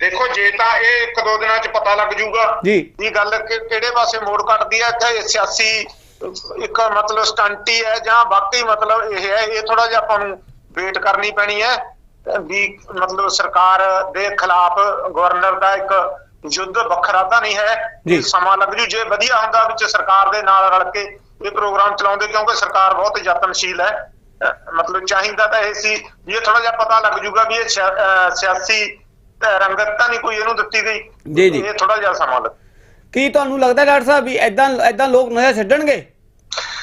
ਦੇਖੋ ਜੇ ਤਾਂ ਇਹ ਇੱਕ ਦੋ ਦਿਨਾਂ 'ਚ ਪਤਾ ਲੱਗ ਜਾਊਗਾ ਜੀ। ਵੀ ਗੱਲ ਕਿ- ਕਿਹੜੇ ਪਾਸੇ ਮੋੜ ਕੱਟਦੀ ਹੈ ਕਿ ਸਿਆਸੀ ਇੱਕ ਮਤਲਬ ਸਟੰਟੀ ਹੈ ਜਾਂ ਵਾਕਈ ਮਤਲਬ ਇਹ ਹੈ ਇਹ ਥੋੜਾ ਜਿਹਾ ਆਪਾਂ ਨੂੰ ਵੇਟ ਕਰਨੀ ਪੈਣੀ ਹੈ। ਵੀ ਮਤਲਬ ਸਰਕਾਰ ਦੇ ਖਿਲਾਫ ਗਵਰਨਰ ਦਾ ਇੱਕ ਯੁੱਧ ਵੱਖਰਾ ਤਾਂ ਨਹੀਂ ਹੈ ਜੀ। ਇਹ ਸਮਾਂ ਲੱਗ ਜੂ। ਜੇ ਵਧੀਆ ਹੁੰਦਾ ਵਿੱਚ ਸਰਕਾਰ ਦੇ ਨਾਲ ਰਲ ਕੇ ਇਹ ਪ੍ਰੋਗਰਾਮ ਚਲਾਉਂਦੇ ਕਿਉਂਕਿ ਸਰਕਾਰ ਬਹੁਤ ਯਤਨਸ਼ੀਲ ਹੈ। ਮਤਲਬ ਚਾਹੀਦਾ ਤਾਂ ਇਹ ਸੀ ਵੀ ਇਹ ਥੋੜਾ ਜਿਹਾ ਪਤਾ ਲੱਗ ਜੂਗਾ ਵੀ ਇਹ ਸਿਆਸੀ ਰੰਗਤ ਤਾਂ ਨਹੀਂ ਕੋਈ ਇਹਨੂੰ ਦਿੱਤੀ ਗਈ। ਜੀ, ਜੀ। ਇਹ ਥੋੜਾ ਜਿਹਾ ਸਮਾਂ ਲੱਗ ਕੀ ਤੁਹਾਨੂੰ ਲੱਗਦਾ ਡਾਕਟਰ ਸਾਹਿਬ ਵੀ ਐਦਾਂ ਐਦਾਂ ਲੋਕ ਨਸ਼ਾ ਛੱਡਣਗੇ?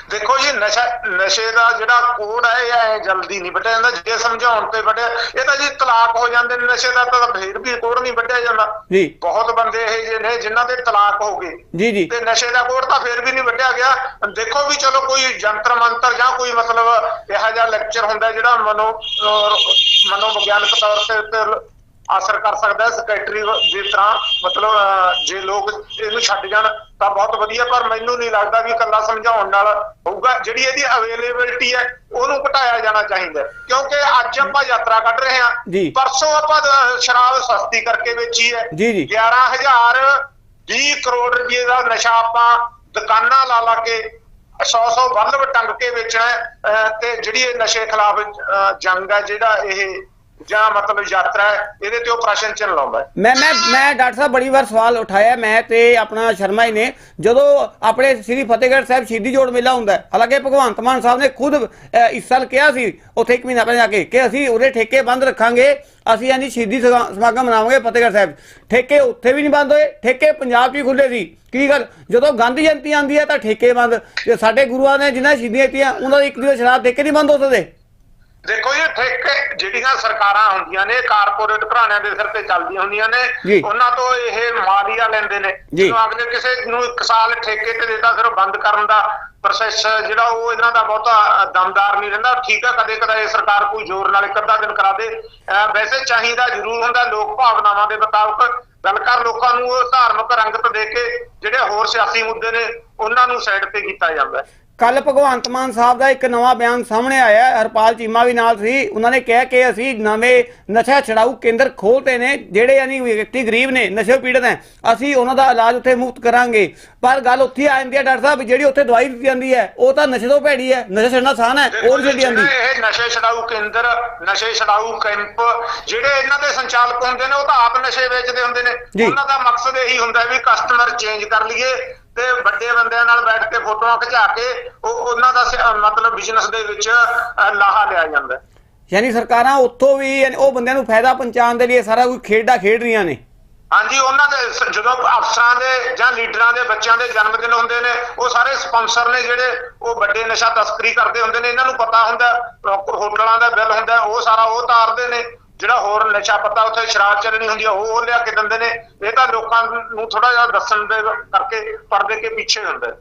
ਦੇਖੋ ਜੀ ਨਸ਼ਾ ਨਸ਼ੇ ਦਾ ਜਿਹੜਾ ਕੋਡ ਹੈ ਇਹ ਐ ਜਲਦੀ ਨਹੀਂ ਵੱਢਿਆ ਜਾਂਦਾ। ਜੇ ਸਮਝਾਉਣ ਤੇ ਵੱਢਿਆ ਇਹ ਤਾਂ ਜੀ ਤਲਾਕ ਹੋ ਜਾਂਦੇ ਨੇ ਨਸ਼ੇ ਦਾ ਤਾਂ ਫੇਰ ਵੀ ਕੋਡ ਨਹੀਂ ਵੱਢਿਆ ਜਾਂਦਾ। ਜੀ। ਬਹੁਤ ਬੰਦੇ ਇਹ ਜਿਹੇ ਨੇ ਜਿਨ੍ਹਾਂ ਦੇ ਤਲਾਕ ਹੋ ਗਏ। ਜੀ ਜੀ। ਤੇ ਨਸ਼ੇ ਦਾ ਕੋਡ ਤਾਂ ਫੇਰ ਵੀ ਨਹੀਂ ਵੱਢਿਆ ਗਿਆ। ਦੇਖੋ ਵੀ ਚਲੋ ਕੋਈ ਜੰਤਰ ਮੰਤਰ ਜਾਂ ਕੋਈ ਮਤਲਬ ਇਹੋ ਜਿਹਾ ਲੈਕਚਰ ਹੁੰਦਾ ਜਿਹੜਾ ਮਨੋ ਮਨੋਵਿਗਿਆਨਕ ਤੌਰ ਤੇ ਅਸਰ ਕਰ ਸਕਦਾ ਸੈਕਟਰੀ ਦੀ ਤਰ੍ਹਾਂ ਮਤਲਬ ਜੇ ਲੋਕ ਇਹਨੂੰ ਛੱਡ ਜਾਣ ਤਾਂ ਬਹੁਤ ਵਧੀਆ ਪਰ ਮੈਨੂੰ ਨਹੀਂ ਲੱਗਦਾ ਵੀ ਇਕੱਲਾ ਸਮਝਾਉਣ ਨਾਲ ਹੋਊਗਾ ਜਿਹੜੀ ਇਹਦੀ ਅਵੇਲੇਬਿਲਟੀ ਹੈ ਉਹਨੂੰ ਘਟਾਇਆ ਜਾਣਾ ਚਾਹੀਦਾ। ਕਿਉਂਕਿ ਅੱਜ ਆਪਾਂ ਯਾਤਰਾ ਕੱਢ ਰਹੇ ਹਾਂ। ਪਰਸੋਂ ਆਪਾਂ ਸ਼ਰਾਬ ਸਸਤੀ ਕਰਕੇ ਵੇਚੀ ਹੈ ਜੀ, ਜੀ। 11000 20 ਕਰੋੜ ਰੁਪਏ ਦਾ ਨਸ਼ਾ ਆਪਾਂ ਦੁਕਾਨਾਂ ਲਾ ਲਾ ਕੇ 100 100 ਬੱਲਬ ਟੰਗ ਕੇ ਵੇਚਣਾ ਤੇ ਜਿਹੜੀ ਇਹ ਨਸ਼ੇ ਖਿਲਾਫ ਜੰਗ ਹੈ ਜਿਹੜਾ ਇਹ ਜਾਂ ਮਤਲਬ ਯਾਤਰਾ ਇਹਦੇ ਤੇ ਉਹ ਪ੍ਰਸ਼ਨ ਚਿੰਨ੍ਹ ਲਾਉਂਦਾ ਹੈ। ਮੈਂ ਮੈਂ ਮੈਂ ਡਾਕਟਰ ਸਾਹਿਬ ਬੜੀ ਵਾਰ ਸਵਾਲ ਉਠਾਇਆ, ਮੈਂ ਤੇ ਆਪਣਾ ਸ਼ਰਮਾ ਜੀ ਨੇ, ਜਦੋਂ ਆਪਣੇ ਸ੍ਰੀ ਫਤਿਹਗੜ੍ਹ ਸਾਹਿਬ ਸ਼ਹੀਦੀ ਜੋੜ ਮੇਲਾ ਹੁੰਦਾ ਹਾਲਾਂਕਿ ਭਗਵੰਤ ਮਾਨ ਸਾਹਿਬ ਨੇ ਖੁਦ ਇਸ ਸਾਲ ਕਿਹਾ ਸੀ, ਉੱਥੇ ਇੱਕ ਮਹੀਨਾ ਪਹਿਲਾਂ ਜਾ ਕੇ, ਕਿ ਅਸੀਂ ਉਰੇ ਠੇਕੇ ਬੰਦ ਰੱਖਾਂਗੇ, ਅਸੀਂ ਯਾਨੀ ਸ਼ਹੀਦੀ ਸਗਾ- ਸਮਾਗਮ ਮਨਾਵਾਂਗੇ ਫਤਿਹਗੜ੍ਹ ਸਾਹਿਬ। ਠੇਕੇ ਉੱਥੇ ਵੀ ਨਹੀਂ ਬੰਦ ਹੋਏ, ਠੇਕੇ ਪੰਜਾਬ 'ਚ ਵੀ ਖੁੱਲੇ ਸੀ। ਕੀ ਗੱਲ? ਜਦੋਂ ਗਾਂਧੀ ਜਯੰਤੀ ਆਉਂਦੀ ਹੈ ਤਾਂ ਠੇਕੇ ਬੰਦ, ਤੇ ਸਾਡੇ ਗੁਰੂਆਂ ਨੇ ਜਿਨ੍ਹਾਂ ਸ਼ਹੀਦੀਆਂ ਦਿੱਤੀਆਂ ਉਹਨਾਂ ਦੇ ਇੱਕ ਦਿਨ ਸ਼ਰਾਬ ਠੇਕੇ ਨਹੀਂ ਬੰਦ ਹੋ ਸਕਦੇ। ਦੇਖੋ ਜੀ ਠੇਕੇ ਜਿਹੜੀਆਂ ਸਰਕਾਰਾਂ ਹੁੰਦੀਆਂ ਨੇ ਕਾਰਪੋਰੇਟ ਘਰਾਣਿਆਂ ਦੇ ਸਿਰ ਤੇ ਚੱਲਦੀਆਂ ਹੁੰਦੀਆਂ ਨੇ। ਉਹਨਾਂ ਤੋਂ ਇਹ ਮਾਲੀਆ ਲੈਂਦੇ ਨੇ। ਜਦੋਂ ਅਗਲੇ ਕਿਸੇ ਨੂੰ ਇੱਕ ਸਾਲ ਠੇਕੇ ਤੇ ਦਿੱਤਾ ਫਿਰ ਉਹ ਬੰਦ ਕਰਨ ਦਾ ਪ੍ਰੋਸੈਸ ਜਿਹੜਾ ਉਹ ਇਹਨਾਂ ਦਾ ਬਹੁਤਾ ਦਮਦਾਰ ਨਹੀਂ ਰਹਿੰਦਾ ਠੀਕ ਹੈ ਕਦੇ ਕਦੇ ਸਰਕਾਰ ਕੋਈ ਜ਼ੋਰ ਨਾਲ ਇੱਕ ਅੱਧਾ ਦਿਨ ਕਰਾ ਦੇ ਵੈਸੇ ਚਾਹੀਦਾ ਜ਼ਰੂਰ ਹੁੰਦਾ ਲੋਕ ਭਾਵਨਾਵਾਂ ਦੇ ਮੁਤਾਬਕ ਗੱਲ ਕਰ ਲੋਕਾਂ ਨੂੰ ਉਹ ਧਾਰਮਿਕ ਰੰਗਤ ਦੇ ਕੇ ਜਿਹੜੇ ਹੋਰ ਸਿਆਸੀ ਮੁੱਦੇ ਨੇ ਉਹਨਾਂ ਨੂੰ ਸਾਈਡ ਤੇ ਕੀਤਾ ਜਾਂਦਾ ਹੈ ਕੱਲ ਭਗਵੰਤ ਮਾਨ ਸਾਹਿਬ ਦਾ ਇੱਕ ਨਵਾਂ ਬਿਆਨ ਸਾਹਮਣੇ ਆਇਆ ਹੈ। ਹਰਪਾਲ ਚੀਮਾ ਵੀ ਨਾਲ ਸੀ। ਉਹਨਾਂ ਨੇ ਕਿਹਾ ਕਿ ਅਸੀਂ ਨਵੇਂ ਨਸ਼ਾ ਛਡਾਊ ਕੇਂਦਰ ਖੋਲ੍ਹਦੇ ਨੇ ਜਿਹੜੇ ਯਾਨੀ ਵਿਅਕਤੀ ਗਰੀਬ ਨੇ ਨਸ਼ੇ ਪੀੜਤ ਹੈ ਅਸੀਂ ਉਹਨਾਂ ਦਾ ਇਲਾਜ ਉੱਥੇ ਮੁਫਤ ਕਰਾਂਗੇ। ਪਰ ਗੱਲ ਉੱਥੇ ਆ ਜਾਂਦੀ ਹੈ ਡਾਕਟਰ ਸਾਹਿਬ ਜਿਹੜੀ ਉੱਥੇ ਦਵਾਈ ਦਿੱਤੀ ਜਾਂਦੀ ਹੈ ਉਹ ਤਾਂ ਨਸ਼ੇ ਤੋਂ ਭੈੜੀ ਹੈ। ਨਸ਼ਾ ਛੱਡਣਾ ਆਸਾਨ ਹੈ ਨਹੀਂ ਛੱਡੀ ਜਾਂਦੀ। ਜਿਹੜੇ ਇਹ ਨਸ਼ੇ ਛਡਾਊ ਕੇਂਦਰ ਨਸ਼ੇ ਛਡਾਊ ਕੈਂਪ ਜਿਹੜੇ ਇਹਨਾਂ ਦੇ ਸੰਚਾਲਕ ਹੁੰਦੇ ਨੇ ਉਹ ਤਾਂ ਆਪ ਨਸ਼ੇ ਵੇਚਦੇ ਹੁੰਦੇ ਨੇ। ਉਹਨਾਂ ਦਾ ਮਕਸਦ ਇਹੀ ਹੁੰਦਾ ਵੀ ਕਸਟਮਰ ਚੇਂਜ ਕਰ ਲਈਏ। ਤੇ ਵੱਡੇ ਬੰਦਿਆਂ ਨਾਲ ਬੈਠ ਕੇ ਫੋਟੋਆਂ ਖਿਚਾ ਕੇ ਉਹ ਉਹਨਾਂ ਦਾ ਮਤਲਬ ਬਿਜ਼ਨਸ ਦੇ ਵਿੱਚ ਲਾਹਾ ਲਿਆ ਜਾਂਦਾ। ਯਾਨੀ ਸਰਕਾਰਾਂ ਉੱਥੋਂ ਵੀ ਉਹ ਬੰਦਿਆਂ ਨੂੰ ਫਾਇਦਾ ਪਹੁੰਚਾਉਣ ਦੇ ਲਈ ਸਾਰਾ ਕੁਝ ਖੇਡਾਂ ਖੇਡ ਰਹੀਆਂ ਨੇ ਹਾਂਜੀ ਉਹਨਾਂ ਦੇ ਜਦੋਂ ਅਫਸਰਾਂ ਦੇ ਜਾਂ ਲੀਡਰਾਂ ਦੇ ਬੱਚਿਆਂ ਦੇ ਜਨਮ ਦਿਨ ਹੁੰਦੇ ਨੇ ਉਹ ਸਾਰੇ ਸਪਾਂਸਰ ਨੇ ਜਿਹੜੇ ਉਹ ਵੱਡੇ ਨਸ਼ਾ ਤਸਕਰੀ ਕਰਦੇ ਹੁੰਦੇ ਨੇ ਇਹਨਾਂ ਨੂੰ ਪਤਾ ਹੁੰਦਾ ਹੋਟਲਾਂ ਦਾ ਬਿੱਲ ਹੁੰਦਾ ਉਹ ਸਾਰਾ ਉਹ ਤਾਰਦੇ ਨੇ ਜਿਹੜਾ ਹੋਰ ਨਸ਼ਾ ਪਤਾ ਉੱਥੇ ਸ਼ਰਾਬ ਚੱਲਣੀ ਹੁੰਦੀ ਆ, ਉਹ ਉਹ ਲਿਆ ਕੇ ਦਿੰਦੇ ਨੇ। ਇਹ ਤਾਂ ਲੋਕਾਂ ਨੂੰ ਥੋੜਾ ਜਿਹਾ ਦੱਸਣ ਦੇ ਕਰਕੇ ਪਰਦੇ ਕੇ ਪਿੱਛੇ ਹੁੰਦਾ।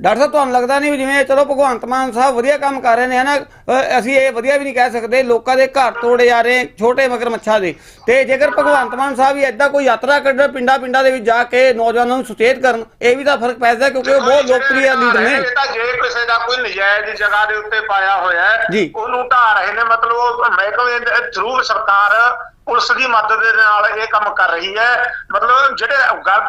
ਡਾਕਟਰ ਸਾਹਿਬ ਤੁਹਾਨੂੰ ਲੱਗਦਾ ਨਹੀਂ ਜਿਵੇਂ ਚਲੋ ਭਗਵੰਤ ਮਾਨ ਸਾਹਿਬ ਵਧੀਆ ਕੰਮ ਕਰ ਰਹੇ ਨੇ ਹਨਾ? ਅਸੀਂ ਇਹ ਵਧੀਆ ਵੀ ਨਹੀਂ ਕਹਿ ਸਕਦੇ ਲੋਕਾਂ ਦੇ ਘਰ ਤੋੜੇ ਜਾ ਰਹੇ ਛੋਟੇ ਮਗਰ ਮੱਛਾ ਦੇ। ਤੇ ਜੇਕਰ ਭਗਵੰਤ ਮਾਨ ਸਾਹਿਬ ਵੀ ਐਦਾਂ ਕੋਈ ਯਾਤਰਾ ਕੱਢਣ ਪਿੰਡਾਂ ਪਿੰਡਾਂ ਦੇ ਵਿੱਚ ਜਾ ਕੇ ਨੌਜਵਾਨਾਂ ਨੂੰ ਸੁਚੇਤ ਕਰਨ ਇਹ ਵੀ ਤਾਂ ਫ਼ਰਕ ਪੈਂਦਾ ਕਿਉਂਕਿ ਉਹ ਬਹੁਤ ਲੋਕਪ੍ਰਿय ਲੀਡਰ ਨੇ। ਇਹ ਤਾਂ ਜੇ ਕਿਸੇ ਦਾ ਕੋਈ ਨਜਾਇਜ਼ ਜਗ੍ਹਾ ਦੇ ਉੱਤੇ ਪਾਇਆ ਹੋਇਆ ਹੈ। ਉਹਨੂੰ ਢਾ ਰਹੇ ਨੇ ਮਤਲਬ ਉਹ ਮਹਿਕਮੇ ਥਰੂ ਸਰਕਾਰ ਪੁਲਿਸ ਦੀ ਮਦਦ ਦੇ ਨਾਲ ਇਹ ਕੰਮ ਕਰ ਰਹੀ ਹੈ। ਮਤਲਬ ਜਿਹੜੇ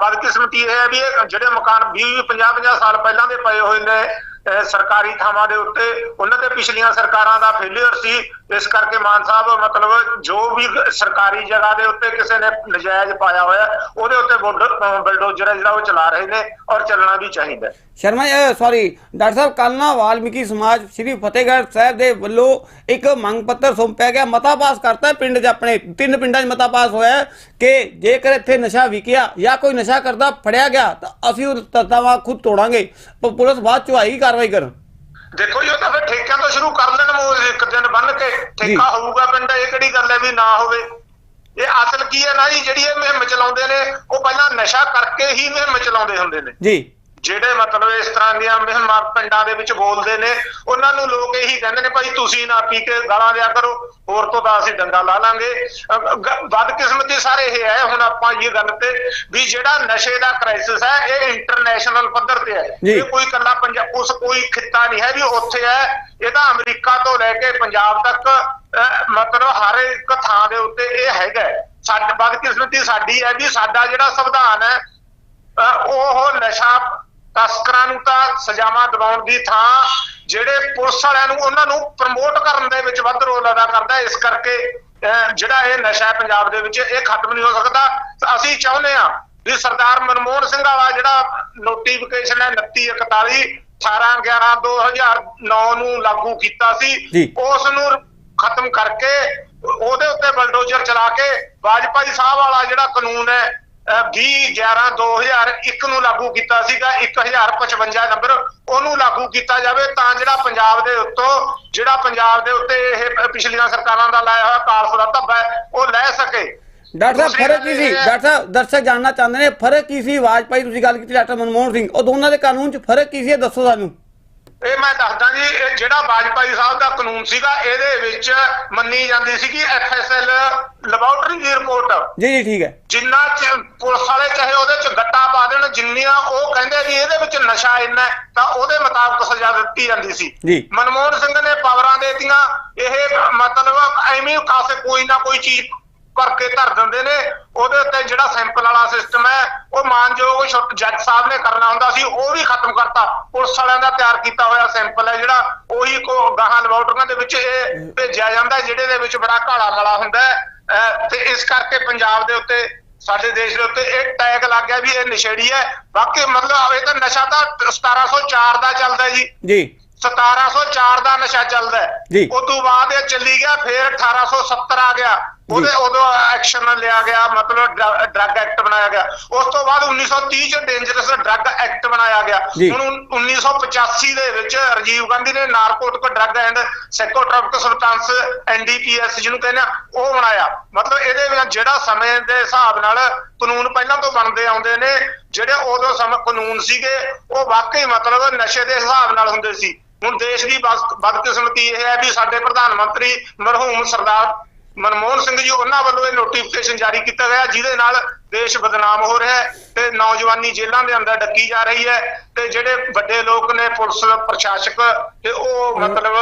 ਬਦਕਿਸਮਤੀ ਇਹ ਹੈ ਵੀ ਇਹ ਜਿਹੜੇ ਮਕਾਨ 20 50 50 ਸਾਲ ਪਹਿਲਾਂ ਦੇ ਪਏ ਹੋਏ ਨੇ ਅਹ ਸਰਕਾਰੀ ਥਾਵਾਂ ਦੇ ਉੱਤੇ, ਉਹਨਾਂ ਦੇ ਪਿਛਲੀਆਂ ਸਰਕਾਰਾਂ ਦਾ ਫੇਲਿਅਰ ਸੀ। ਇਸ ਕਰਕੇ ਮਾਨ ਸਾਹਿਬ, ਮਤਲਬ ਜੋ ਵੀ ਸਰਕਾਰੀ ਜਗ੍ਹਾ ਦੇ ਉੱਤੇ ਕਿਸੇ ਨੇ ਨਜਾਇਜ਼ ਪਾਇਆ ਹੋਇਆ, ਉਹਦੇ ਉੱਤੇ ਬੁਲਡੋਜ਼ਰ ਹੈ ਜਿਹੜਾ ਉਹ ਚਲਾ ਰਹੇ ਨੇ ਔਰ ਚੱਲਣਾ ਵੀ ਚਾਹੀਦਾ ਸ਼ਰਮਾ ਸੌਰੀ ਡਾਕਟਰ ਸਾਹਿਬ, ਕੱਲ੍ਹ ਨਾ ਵਾਲਮੀਕੀ ਸਮਾਜ ਸ੍ਰੀ ਫਤਿਹਗੜ੍ਹ ਸਾਹਿਬ ਦੇ ਵੱਲੋਂ ਇੱਕ ਮੰਗ ਪੱਤਰ ਸੌਂਪਿਆ ਗਿਆ, ਮਤਾ ਪਾਸ ਕਰਤਾ ਪਿੰਡ 'ਚ ਆਪਣੇ, ਤਿੰਨ ਪਿੰਡਾਂ 'ਚ ਮਤਾ ਪਾਸ ਹੋਇਆ ਕਿ ਜੇਕਰ ਇੱਥੇ ਨਸ਼ਾ ਵਿਕਿਆ ਜਾਂ ਕੋਈ ਨਸ਼ਾ ਕਰਦਾ ਫੜਿਆ ਗਿਆ ਤਾਂ ਅਸੀਂ ਉਹ ਤਤਾਵਾ ਖੁਦ ਤੋੜਾਂਗੇ। ਪੁਲਿਸ ਬਾਅਦ ਚ ਆਈ ਕਾਰਵਾਈ ਕਰਨ। ਦੇਖੋ ਜੀ ਉਹ ਤਾਂ ਫਿਰ ਠੇਕਿਆਂ ਤੋਂ ਸ਼ੁਰੂ ਕਰ ਲੈਣ ਮੋਹ ਇੱਕ ਦਿਨ ਬੰਨ ਕੇ। ਠੇਕਾ ਹੋਊਗਾ ਪਿੰਡ ਇਹ ਕਿਹੜੀ ਗੱਲ ਹੈ ਵੀ ਨਾ ਹੋਵੇ? ਇਹ ਅਸਲ ਕੀ ਹੈ ਨਾ ਜੀ ਜਿਹੜੀ ਇਹ ਮੁਹਿੰਮ ਚਲਾਉਂਦੇ ਨੇ ਉਹ ਪਹਿਲਾਂ ਨਸ਼ਾ ਕਰਕੇ ਹੀ ਮੁਹਿੰਮ ਚਲਾਉਂਦੇ ਹੁੰਦੇ ਨੇ। ਜੀ। ਜਿਹੜੇ ਮਤਲਬ ਇਸ ਤਰ੍ਹਾਂ ਦੀਆਂ ਮੁਹਿੰਮਾਂ ਪਿੰਡਾਂ ਦੇ ਵਿੱਚ ਬੋਲਦੇ ਨੇ ਉਹਨਾਂ ਨੂੰ ਲੋਕ ਇਹੀ ਕਹਿੰਦੇ ਨੇ ਭਾਈ ਤੁਸੀਂ ਨਾ ਪੀ ਕੇ ਗਾਲਾਂ ਦਿਆ ਕਰੋ ਹੋਰ ਤੋਂ ਤਾਂ ਅਸੀਂ ਡੰਡਾ ਲਾ ਲਾਂਗੇ ਬਦਕਿਸਮਤੀ ਸਾਰੇ ਇਹ ਹੈ ਹੁਣ ਆਪਾਂ ਇਹ ਗੱਲ ਤੇ ਵੀ ਜਿਹੜਾ ਨਸ਼ੇ ਦਾ ਕ੍ਰਾਈਸਿਸ ਹੈ ਇਹ ਇੰਟਰਨੈਸ਼ਨਲ ਪੱਧਰ ਤੇ ਹੈ। ਇਹ ਕੋਈ ਕੱਲਾ ਪੰਜਾਬ ਉਸ ਕੋਈ ਖਿੱਤਾ ਨਹੀਂ ਹੈ ਵੀ ਉੱਥੇ ਹੈ ਇਹ ਤਾਂ ਅਮਰੀਕਾ ਤੋਂ ਲੈ ਕੇ ਪੰਜਾਬ ਤੱਕ ਮਤਲਬ ਹਰ ਇੱਕ ਥਾਂ ਦੇ ਉੱਤੇ ਇਹ ਹੈਗਾ। ਸਾਡੀ ਬਦਕਿਸਮਤੀ ਸਾਡੀ ਹੈ ਵੀ ਸਾਡਾ ਜਿਹੜਾ ਸੰਵਿਧਾਨ ਹੈ ਉਹ ਨਸ਼ਾ ਤਸਕਰਾਂ ਨੂੰ ਤਾਂ ਸਜ਼ਾਵਾਂ ਦਿਵਾਉਣ ਦੀ ਥਾਂ ਜਿਹੜੇ ਪੁਲਿਸ ਵਾਲਿਆਂ ਨੂੰ ਉਹਨਾਂ ਨੂੰ ਪ੍ਰਮੋਟ ਕਰਨ ਦੇ ਵਿੱਚ ਵੱਧ ਰੋਲ ਅਦਾ ਕਰਦਾ। ਇਸ ਕਰਕੇ ਜਿਹੜਾ ਇਹ ਨਸ਼ਾ ਪੰਜਾਬ ਦੇ ਵਿੱਚ ਇਹ ਖਤਮ ਨਹੀਂ ਹੋ ਸਕਦਾ ਅਸੀਂ ਚਾਹੁੰਦੇ ਹਾਂ ਵੀ ਸਰਦਾਰ ਮਨਮੋਹਨ ਸਿੰਘ ਵਾਲਾ ਜਿਹੜਾ ਨੋਟੀਫਿਕੇਸ਼ਨ ਹੈ 2941 18 11 2009 ਨੂੰ ਲਾਗੂ ਕੀਤਾ। ਸੀ ਉਸ ਨੂੰ ਖਤਮ ਕਰਕੇ ਉਹਦੇ ਉੱਤੇ ਬਲਡੋਜ਼ਰ ਚਲਾ ਕੇ ਵਾਜਪਾਈ ਸਾਹਿਬ ਵਾਲਾ ਜਿਹੜਾ ਕਾਨੂੰਨ ਹੈ 20 11 2001 ਨੂੰ ਲਾਗੂ ਕੀਤਾ ਸੀਗਾ 1055 ਨੰਬਰ ਉਹਨੂੰ ਲਾਗੂ ਕੀਤਾ ਜਾਵੇ ਤਾਂ ਜਿਹੜਾ ਪੰਜਾਬ ਦੇ ਉੱਤੋਂ ਜਿਹੜਾ ਪੰਜਾਬ ਦੇ ਉੱਤੇ ਇਹ ਪਿਛਲੀਆਂ ਸਰਕਾਰਾਂ ਦਾ ਲਾਇਆ ਹੋਇਆ ਕਾਲਸ ਦਾ ਧੱਬਾ ਉਹ ਲੈ ਸਕੇ। ਡਾਕਟਰ ਸਾਹਿਬ ਫ਼ਰਕ ਕੀ ਸੀ? ਡਾਕਟਰ ਸਾਹਿਬ ਦਰਸ਼ਕ ਜਾਣਨਾ ਚਾਹੁੰਦੇ ਨੇ ਫ਼ਰਕ ਕੀ ਸੀ? ਵਾਜਪਾਈ ਤੁਸੀਂ ਗੱਲ ਕੀਤੀ ਡਾਕਟਰ ਮਨਮੋਹਨ ਸਿੰਘ। ਉਹ ਦੋਨਾਂ ਦੇ ਕਾਨੂੰਨ 'ਚ ਫ਼ਰਕ ਕੀ ਸੀ? ਇਹ ਦੱਸੋ ਸਾਨੂੰ। ਇਹ ਮੈਂ ਦੱਸਦਾ ਜੀ ਇਹ ਜਿਹੜਾ ਵਾਜਪਾਈ ਸਾਹਿਬ ਦਾ ਕਾਨੂੰਨ ਸੀਗਾ ਇਹਦੇ ਵਿੱਚ ਮੰਨੀ ਜਾਂਦੀ ਸੀਗੀ ਐਫਐਸਐਲ ਲੈਬੋਰਟਰੀ ਦੀ ਰਿਪੋਰਟ। ਜੀ ਜੀ ਠੀਕ ਹੈ। ਜਿੰਨਾ ਚ ਪੁਲਿਸ ਵਾਲੇ ਚਾਹੇ ਉਹਦੇ ਚ ਗੱਟਾ ਪਾ ਦੇਣ ਜਿੰਨੀਆਂ ਉਹ ਕਹਿੰਦੇ ਵੀ ਇਹਦੇ ਵਿੱਚ ਨਸ਼ਾ ਇੰਨਾ ਤਾਂ ਉਹਦੇ ਮੁਤਾਬਕ ਸਜ਼ਾ ਦਿੱਤੀ ਜਾਂਦੀ ਸੀ। ਜੀ। ਮਨਮੋਹਨ ਸਿੰਘ ਨੇ ਪਾਵਰਾਂ ਦੇਤੀਆਂ ਇਹ ਮਤਲਬ ਐਵੇਂ ਕਾਸੇ ਕੋਈ ਨਾ ਕੋਈ ਚੀਜ਼ ਕਰਕੇ ਧਰ ਦਿੰਦੇ ਨੇ ਉਹਦੇ ਉੱਤੇ ਜਿਹੜਾ ਸੈਂਪਲ ਵਾਲਾ ਸਿਸਟਮ ਹੈ ਉਹ ਮਾਨਯੋਗ ਜੱਜ ਸਾਹਿਬ ਨੇ ਕਰਨਾ ਹੁੰਦਾ ਸੀ ਉਹ ਵੀ ਖਤਮ ਕਰਤਾ। ਪੁਲਿਸ ਵਾਲਿਆਂ ਦਾ ਤਿਆਰ ਕੀਤਾ ਹੋਇਆ ਸੈਂਪਲ ਹੈ ਜਿਹੜਾ ਉਹੀ ਕੋ ਗਾਹਾਂ ਲੈਬੋਰਟਰੀਆਂ ਦੇ ਵਿੱਚ ਇਹ ਭੇਜਿਆ ਜਾਂਦਾ ਜਿਹਦੇ ਦੇ ਵਿੱਚ ਬੜਾ ਕਾਲਾ ਮਲਾ ਹੁੰਦਾ ਤੇ ਇਸ ਕਰਕੇ ਪੰਜਾਬ ਦੇ ਉੱਤੇ ਸਾਡੇ ਦੇਸ਼ ਦੇ ਉੱਤੇ ਇਹ ਟੈਗ ਲੱਗ ਗਿਆ ਵੀ ਇਹ ਨਸ਼ੇੜੀ ਹੈ। ਬਾਕੀ ਮਤਲਬ ਇਹ ਤਾਂ ਨਸ਼ਾ ਤਾਂ 1704 ਦਾ ਚੱਲਦਾ ਜੀ। ਜੀ। 1704 ਦਾ ਨਸ਼ਾ ਚੱਲਦਾ ਜੀ। ਉਸ ਤੋਂ ਬਾਅਦ ਇਹ ਚੱਲੀ ਗਿਆ ਫਿਰ 1870 ਆ ਗਿਆ। ਉਹਦੇ ਉਦੋਂ ਐਕਸ਼ਨ ਲਿਆ ਗਿਆ ਮਤਲਬ ਡਰੱਗ ਐਕਟ ਬਣਾਇਆ ਗਿਆ। ਉਸ ਤੋਂ ਬਾਅਦ 1930 ਚ ਡੇਂਜਰਸ ਡਰੱਗ ਐਕਟ ਬਣਾਇਆ ਗਿਆ। ਹੁਣ 1985 ਦੇ ਵਿੱਚ ਰਾਜੀਵ ਗਾਂਧੀ ਨੇ narcotic drug and psychotropic substance NDPS ਜਿਹਨੂੰ ਕਹਿੰਦੇ ਆ ਉਹ ਬਣਾਇਆ। ਮਤਲਬ ਇਹਦੇ ਵਿੱਚ ਜਿਹੜਾ ਸਮੇਂ ਦੇ ਹਿਸਾਬ ਨਾਲ ਕਾਨੂੰਨ ਪਹਿਲਾਂ ਤੋਂ ਬਣਦੇ ਆਉਂਦੇ ਨੇ ਜਿਹੜੇ ਉਦੋਂ ਸਮ ਕਾਨੂੰਨ ਸੀਗੇ ਉਹ ਵਾਕਈ ਮਤਲਬ ਨਸ਼ੇ ਦੇ ਹਿਸਾਬ ਨਾਲ ਹੁੰਦੇ ਸੀ। ਹੁਣ ਦੇਸ਼ ਦੀ ਬਦਕਿਸਮਤੀ ਇਹ ਹੈ ਵੀ ਸਾਡੇ ਪ੍ਰਧਾਨ ਮੰਤਰੀ ਮਰਹੂਮ ਸਰਦਾਰ ਮਨਮੋਹਨ ਸਿੰਘ ਜੀ ਉਹਨਾਂ ਵੱਲੋਂ ਇਹ ਨੋਟੀਫਿਕੇਸ਼ਨ ਜਾਰੀ ਕੀਤਾ ਗਿਆ ਜਿਹਦੇ ਨਾਲ ਦੇਸ਼ ਬਦਨਾਮ ਹੋ ਰਿਹਾ ਹੈ ਤੇ ਨੌਜਵਾਨੀ ਜੇਲ੍ਹਾਂ ਦੇ ਅੰਦਰ ਡੱਕੀ ਜਾ ਰਹੀ ਹੈ ਤੇ ਜਿਹੜੇ ਵੱਡੇ ਲੋਕ ਨੇ ਪੁਲਿਸ ਪ੍ਰਸ਼ਾਸਕ ਤੇ ਉਹ ਮਤਲਬ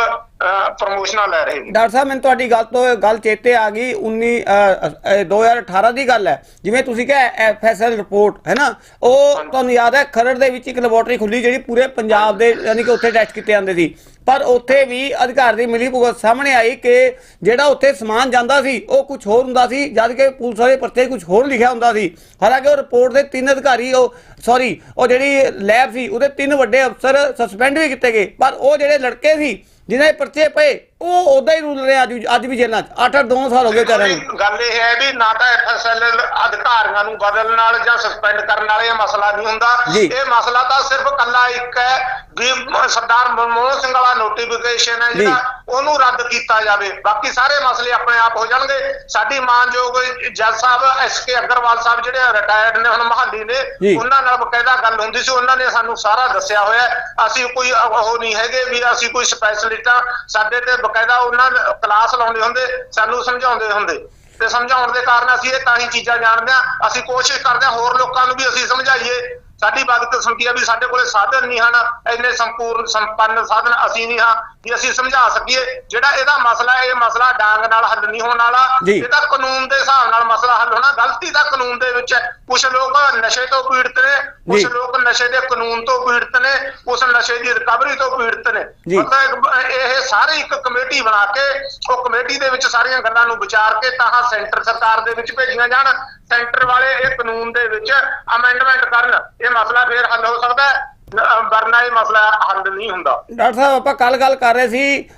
ਪ੍ਰਮੋਸ਼ਨਾਂ ਲੈ ਰਹੇ ਨੇ। ਡਾਕਟਰ ਸਾਹਿਬ ਮੈਨੂੰ ਤੁਹਾਡੀ ਗੱਲ ਤੋਂ ਗੱਲ ਚੇਤੇ ਆ ਗਈ 19 ਅ, ਅ, 2018 ਦੀ ਗੱਲ ਹੈ। ਜਿਵੇਂ ਤੁਸੀਂ ਕਿਹਾ ਐਫਐਸਐਲ ਰਿਪੋਰਟ ਹੈ ਨਾ? ਉਹ ਤੁਹਾਨੂੰ ਯਾਦ ਹੈ ਖਰੜ ਦੇ ਵਿੱਚ ਇੱਕ ਲੈਬੋਰਟਰੀ ਖੁੱਲੀ ਜਿਹੜੀ ਪੂਰੇ ਪੰਜਾਬ ਦੇ ਯਾਨੀ ਕਿ ਉੱਥੇ ਟੈਸਟ ਕੀਤੇ ਜਾਂਦੇ ਸੀ। ਪਰ ਉੱਥੇ ਵੀ ਅਧਿਕਾਰ ਦੀ ਮਿਲੀ ਭੁਗਤ ਸਾਹਮਣੇ ਆਈ ਕਿ ਜਿਹੜਾ ਉੱਥੇ ਸਮਾਨ ਜਾਂਦਾ ਸੀ ਉਹ ਕੁਝ ਹੋਰ ਹੁੰਦਾ ਸੀ ਜਦ ਕਿ ਪੁਲਿਸ ਵਾਲੇ ਪਰਚੇ ਕੁਝ ਹੋਰ ਲਿਖਿਆ ਹੁੰਦਾ ਸੀ ਹਾਲਾਂਕਿ ਉਹ ਰਿਪੋਰਟ ਦੇ ਤਿੰਨ ਅਧਿਕਾਰੀ, ਉਹ ਸੌਰੀ ਉਹ ਜਿਹੜੀ ਲੈਬ ਸੀ, ਉਹਦੇ ਤਿੰਨ ਵੱਡੇ ਅਫਸਰ ਸਸਪੈਂਡ ਵੀ ਕੀਤੇ ਗਏ। ਪਰ ਉਹ ਜਿਹੜੇ ਲੜਕੇ ਸੀ, ਜਿਨ੍ਹਾਂ ਦੇ ਪਰਚੇ ਪਏ ਉਹ ਉਦਾਂ ਹੀ ਰੂਲ ਰਹੇ ਅੱਜ ਵੀ- ਅੱਜ ਵੀ ਜੇਲ੍ਹਾਂ 'ਚ 8-8 2 ਸਾਲ ਹੋ ਗਏ ਵਿਚਾਰਿਆਂ ਨੂੰ ਗੱਲ ਇਹ ਹੈ ਵੀ ਨਾ ਤਾਂ ਐਫਐਸਐਲ ਅਧਿਕਾਰੀਆਂ ਨੂੰ ਬਦਲਣ ਨਾਲ ਜਾਂ ਸਸਪੈਂਡ ਕਰਨ ਨਾਲ ਇਹ ਮਸਲਾ ਨਹੀਂ ਹੁੰਦਾ। ਇਹ ਮਸਲਾ ਤਾਂ ਸਿਰਫ ਕੱਲਾ ਇੱਕ ਹੈ ਵੀ ਸਰਦਾਰ ਮਨਮੋਹਨ ਸਿੰਘ ਵਾਲਾ ਨੋਟੀਫਿਕੇਸ਼ਨ ਹੈ। ਜਿਹੜਾ ਉਹਨੂੰ ਰੱਦ ਕੀਤਾ ਜਾਵੇ ਬਾਕੀ ਸਾਰੇ ਮਸਲੇ ਆਪਣੇ ਆਪ ਹੋ ਜਾਣਗੇ ਸਾਡੀ ਮਾਨਯੋਗ ਜੱਜ ਸਾਹਿਬ ਐਸਕੇ ਅਗਰਵਾਲ ਸਾਹਿਬ ਜਿਹੜੇ ਰਿਟਾਇਰਡ ਨੇ ਹੁਣ ਮਹਾਲੀ। ਨੇ ਉਹਨਾਂ ਨਾਲ ਬਕਾਇਦਾ ਗੱਲ ਹੁੰਦੀ ਸੀ ਉਹਨਾਂ ਨੇ ਸਾਨੂੰ ਸਾਰਾ ਦੱਸਿਆ ਹੋਇਆ। ਅਸੀਂ ਕੋਈ ਉਹ ਨਹੀਂ ਹੈਗੇ ਵੀ ਅਸੀਂ ਕੋਈ ਸਪੈਸ਼ਲਿਸਟ ਸਾਡੇ ਤੇ ਬਕਾਇਦਾ ਉਹਨਾਂ ਕਲਾਸ ਲਾਉਂਦੇ ਹੁੰਦੇ, ਸਾਨੂੰ ਸਮਝਾਉਂਦੇ ਹੁੰਦੇ। ਤੇ ਸਮਝਾਉਣ ਦੇ ਕਾਰਨ ਅਸੀਂ ਇਹ ਤਾਂ ਹੀ ਚੀਜ਼ਾਂ ਜਾਣਦੇ ਆ ਅਸੀਂ ਕੋਸ਼ਿਸ਼ ਕਰਦੇ ਹਾਂ ਹੋਰ ਲੋਕਾਂ ਨੂੰ ਵੀ ਅਸੀਂ ਸਮਝਾਈਏ। ਸਾਡੀ ਬਦਕਿਸਮਤੀ ਆ ਵੀ ਸਾਡੇ ਕੋਲੇ ਸਾਧਨ ਨਹੀਂ ਹਨ, ਇੰਨੇ ਸੰਪੂਰਨ, ਸੰਪੰਨ ਸਾਧਨ ਅਸੀਂ ਨਹੀਂ ਹਾਂ। ਵੀ ਅਸੀਂ ਸਮਝਾ ਸਕੀਏ ਜਿਹੜਾ ਇਹਦਾ ਮਸਲਾ ਇਹ ਮਸਲਾ ਡਾਂਗ ਨਾਲ ਹੱਲ ਨਹੀਂ ਹੋਣ ਵਾਲਾ। ਇਹ ਤਾਂ ਕਾਨੂੰਨ ਦੇ ਹਿਸਾਬ ਨਾਲ ਮਸਲਾ ਹੱਲ ਹੋਣਾ ਗਲਤੀ ਤਾਂ ਕਾਨੂੰਨ ਦੇ ਵਿੱਚ ਹੈ ਕੁਝ ਲੋਕ ਨਸ਼ੇ ਤੋਂ ਪੀੜਤ ਨੇ ਕੁਝ। ਲੋਕ ਨਸ਼ੇ ਦੇ ਕਾਨੂੰਨ ਤੋਂ ਪੀੜਤ ਨੇ ਉਸ ਨਸ਼ੇ ਦੀ ਰਿਕਵਰੀ ਤੋਂ ਪੀੜਤ ਨੇ। ਮਤਲਬ ਇਹ ਸਾਰੇ ਇੱਕ ਕਮੇਟੀ ਬਣਾ ਕੇ ਉਹ ਕਮੇਟੀ ਦੇ ਵਿੱਚ ਸਾਰੀਆਂ ਗੱਲਾਂ ਨੂੰ ਵਿਚਾਰ ਕੇ ਤਾਂ ਸੈਂਟਰ ਸਰਕਾਰ ਦੇ ਵਿੱਚ ਭੇਜੀਆਂ ਜਾਣ ਸੈਂਟਰ ਵਾਲੇ ਇਹ ਕਾਨੂੰਨ ਦੇ ਵਿੱਚ ਅਮੈਂਡਮੈਂਟ ਕਰਨ ਇਹ ਮਸਲਾ ਫੇਰ ਹੱਲ ਹੋ ਸਕਦਾ ਹੈ ਵਰਨਾ ਇਹ ਮਸਲਾ ਹੱਲ ਨਹੀਂ ਹੁੰਦਾ। ਡਾਕਟਰ ਸਾਹਿਬ ਆਪਾਂ ਕੱਲ ਗੱਲ ਕਰ ਰਹੇ ਸੀ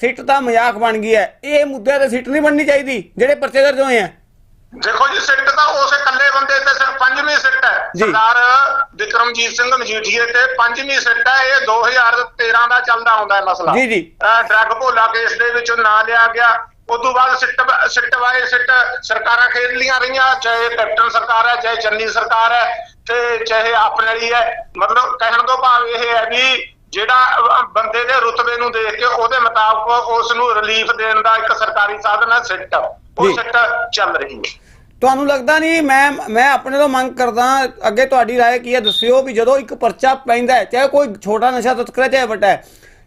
ਸਿੱਟ ਤਾਂ ਮਜ਼ਾਕ ਬਣ ਗਈ ਹੈ। ਇਹ ਮੁੱਦੇ ਤੇ ਸਿੱਟ ਨਹੀਂ ਬਣਨੀ ਚਾਹੀਦੀ ਜਿਹੜੇ ਪਰਚੇ ਦਰਜ ਹੋਏ ਆ। ਦੇਖੋ ਜੀ ਸਿੱਟ ਤਾਂ ਉਸੇ ਇਕੱਲੇ ਬੰਦੇ ਤੇ ਸਿਰਫ ਪੰਜਵੀਂ ਸਿੱਟ ਹੈ। ਸਰਦਾਰ ਵਿਕਰਮਜੀਤ ਸਿੰਘ ਮਜੀਠੀਏ ਤੇ ਪੰਜਵੀਂ ਸਿੱਟ ਹੈ। ਇਹ 2013 ਦਾ ਚੱਲਦਾ ਆਉਂਦਾ ਹੈ ਮਸਲਾ। ਜੀ, ਜੀ। ਡਰੱਗ ਭੋਲਾ ਕੇਸ ਦੇ ਵਿੱਚੋਂ ਨਾਂ ਲਿਆ ਗਿਆ। ਉਸ ਤੋਂ ਬਾਅਦ ਸਿੱਟ ਸਿੱਟ ਵਾਏ ਸਿੱਟ ਸਰਕਾਰਾਂ ਖੇਡ ਲੀਆਂ ਰਹੀਆਂ ਚਾਹੇ ਕੈਪਟਨ ਸਰਕਾਰ ਹੈ ਚਾਹੇ ਚੰਨੀ ਸਰਕਾਰ ਹੈ। ਤੇ ਚਾਹੇ ਆਪਣੇ ਵਾਲੀ ਹੈ ਮਤਲਬ ਕਹਿਣ ਤੋਂ ਭਾਵ ਇਹ ਹੈ ਵੀ ਜਿਹੜਾ ਅਹ, ਬੰਦੇ ਦੇ ਰੁਤਬੇ ਨੂੰ ਦੇਖ ਕੇ ਉਹਦੇ ਮੁਤਾਬਕ ਉਸ ਨੂੰ ਰਿਲੀਫ ਦੇਣ ਦਾ ਇੱਕ ਸਰਕਾਰੀ ਸਾਧਨ ਹੈ ਸਿੱਟ ਉਹ ਜੀ। ਸਿੱਟ ਚੱਲ ਰਹੀ ਹੈ ਤੁਹਾਨੂੰ ਲੱਗਦਾ ਨਹੀਂ ਮੈਂ ਮੈਂ ਆਪਣੇ ਤੋਂ ਮੰਗ ਕਰਦਾ ਅੱਗੇ ਤੁਹਾਡੀ رائے ਕੀ ਹੈ ਦੱਸਿਓ ਵੀ ਜਦੋਂ ਇੱਕ ਪਰਚਾ ਪੈਂਦਾ ਹੈ ਚਾਹੇ ਕੋਈ ਛੋਟਾ ਨਸ਼ਾ ਤਸਕਰ ਹੈ ਚਾਹੇ ਵੱਡਾ ਹੈ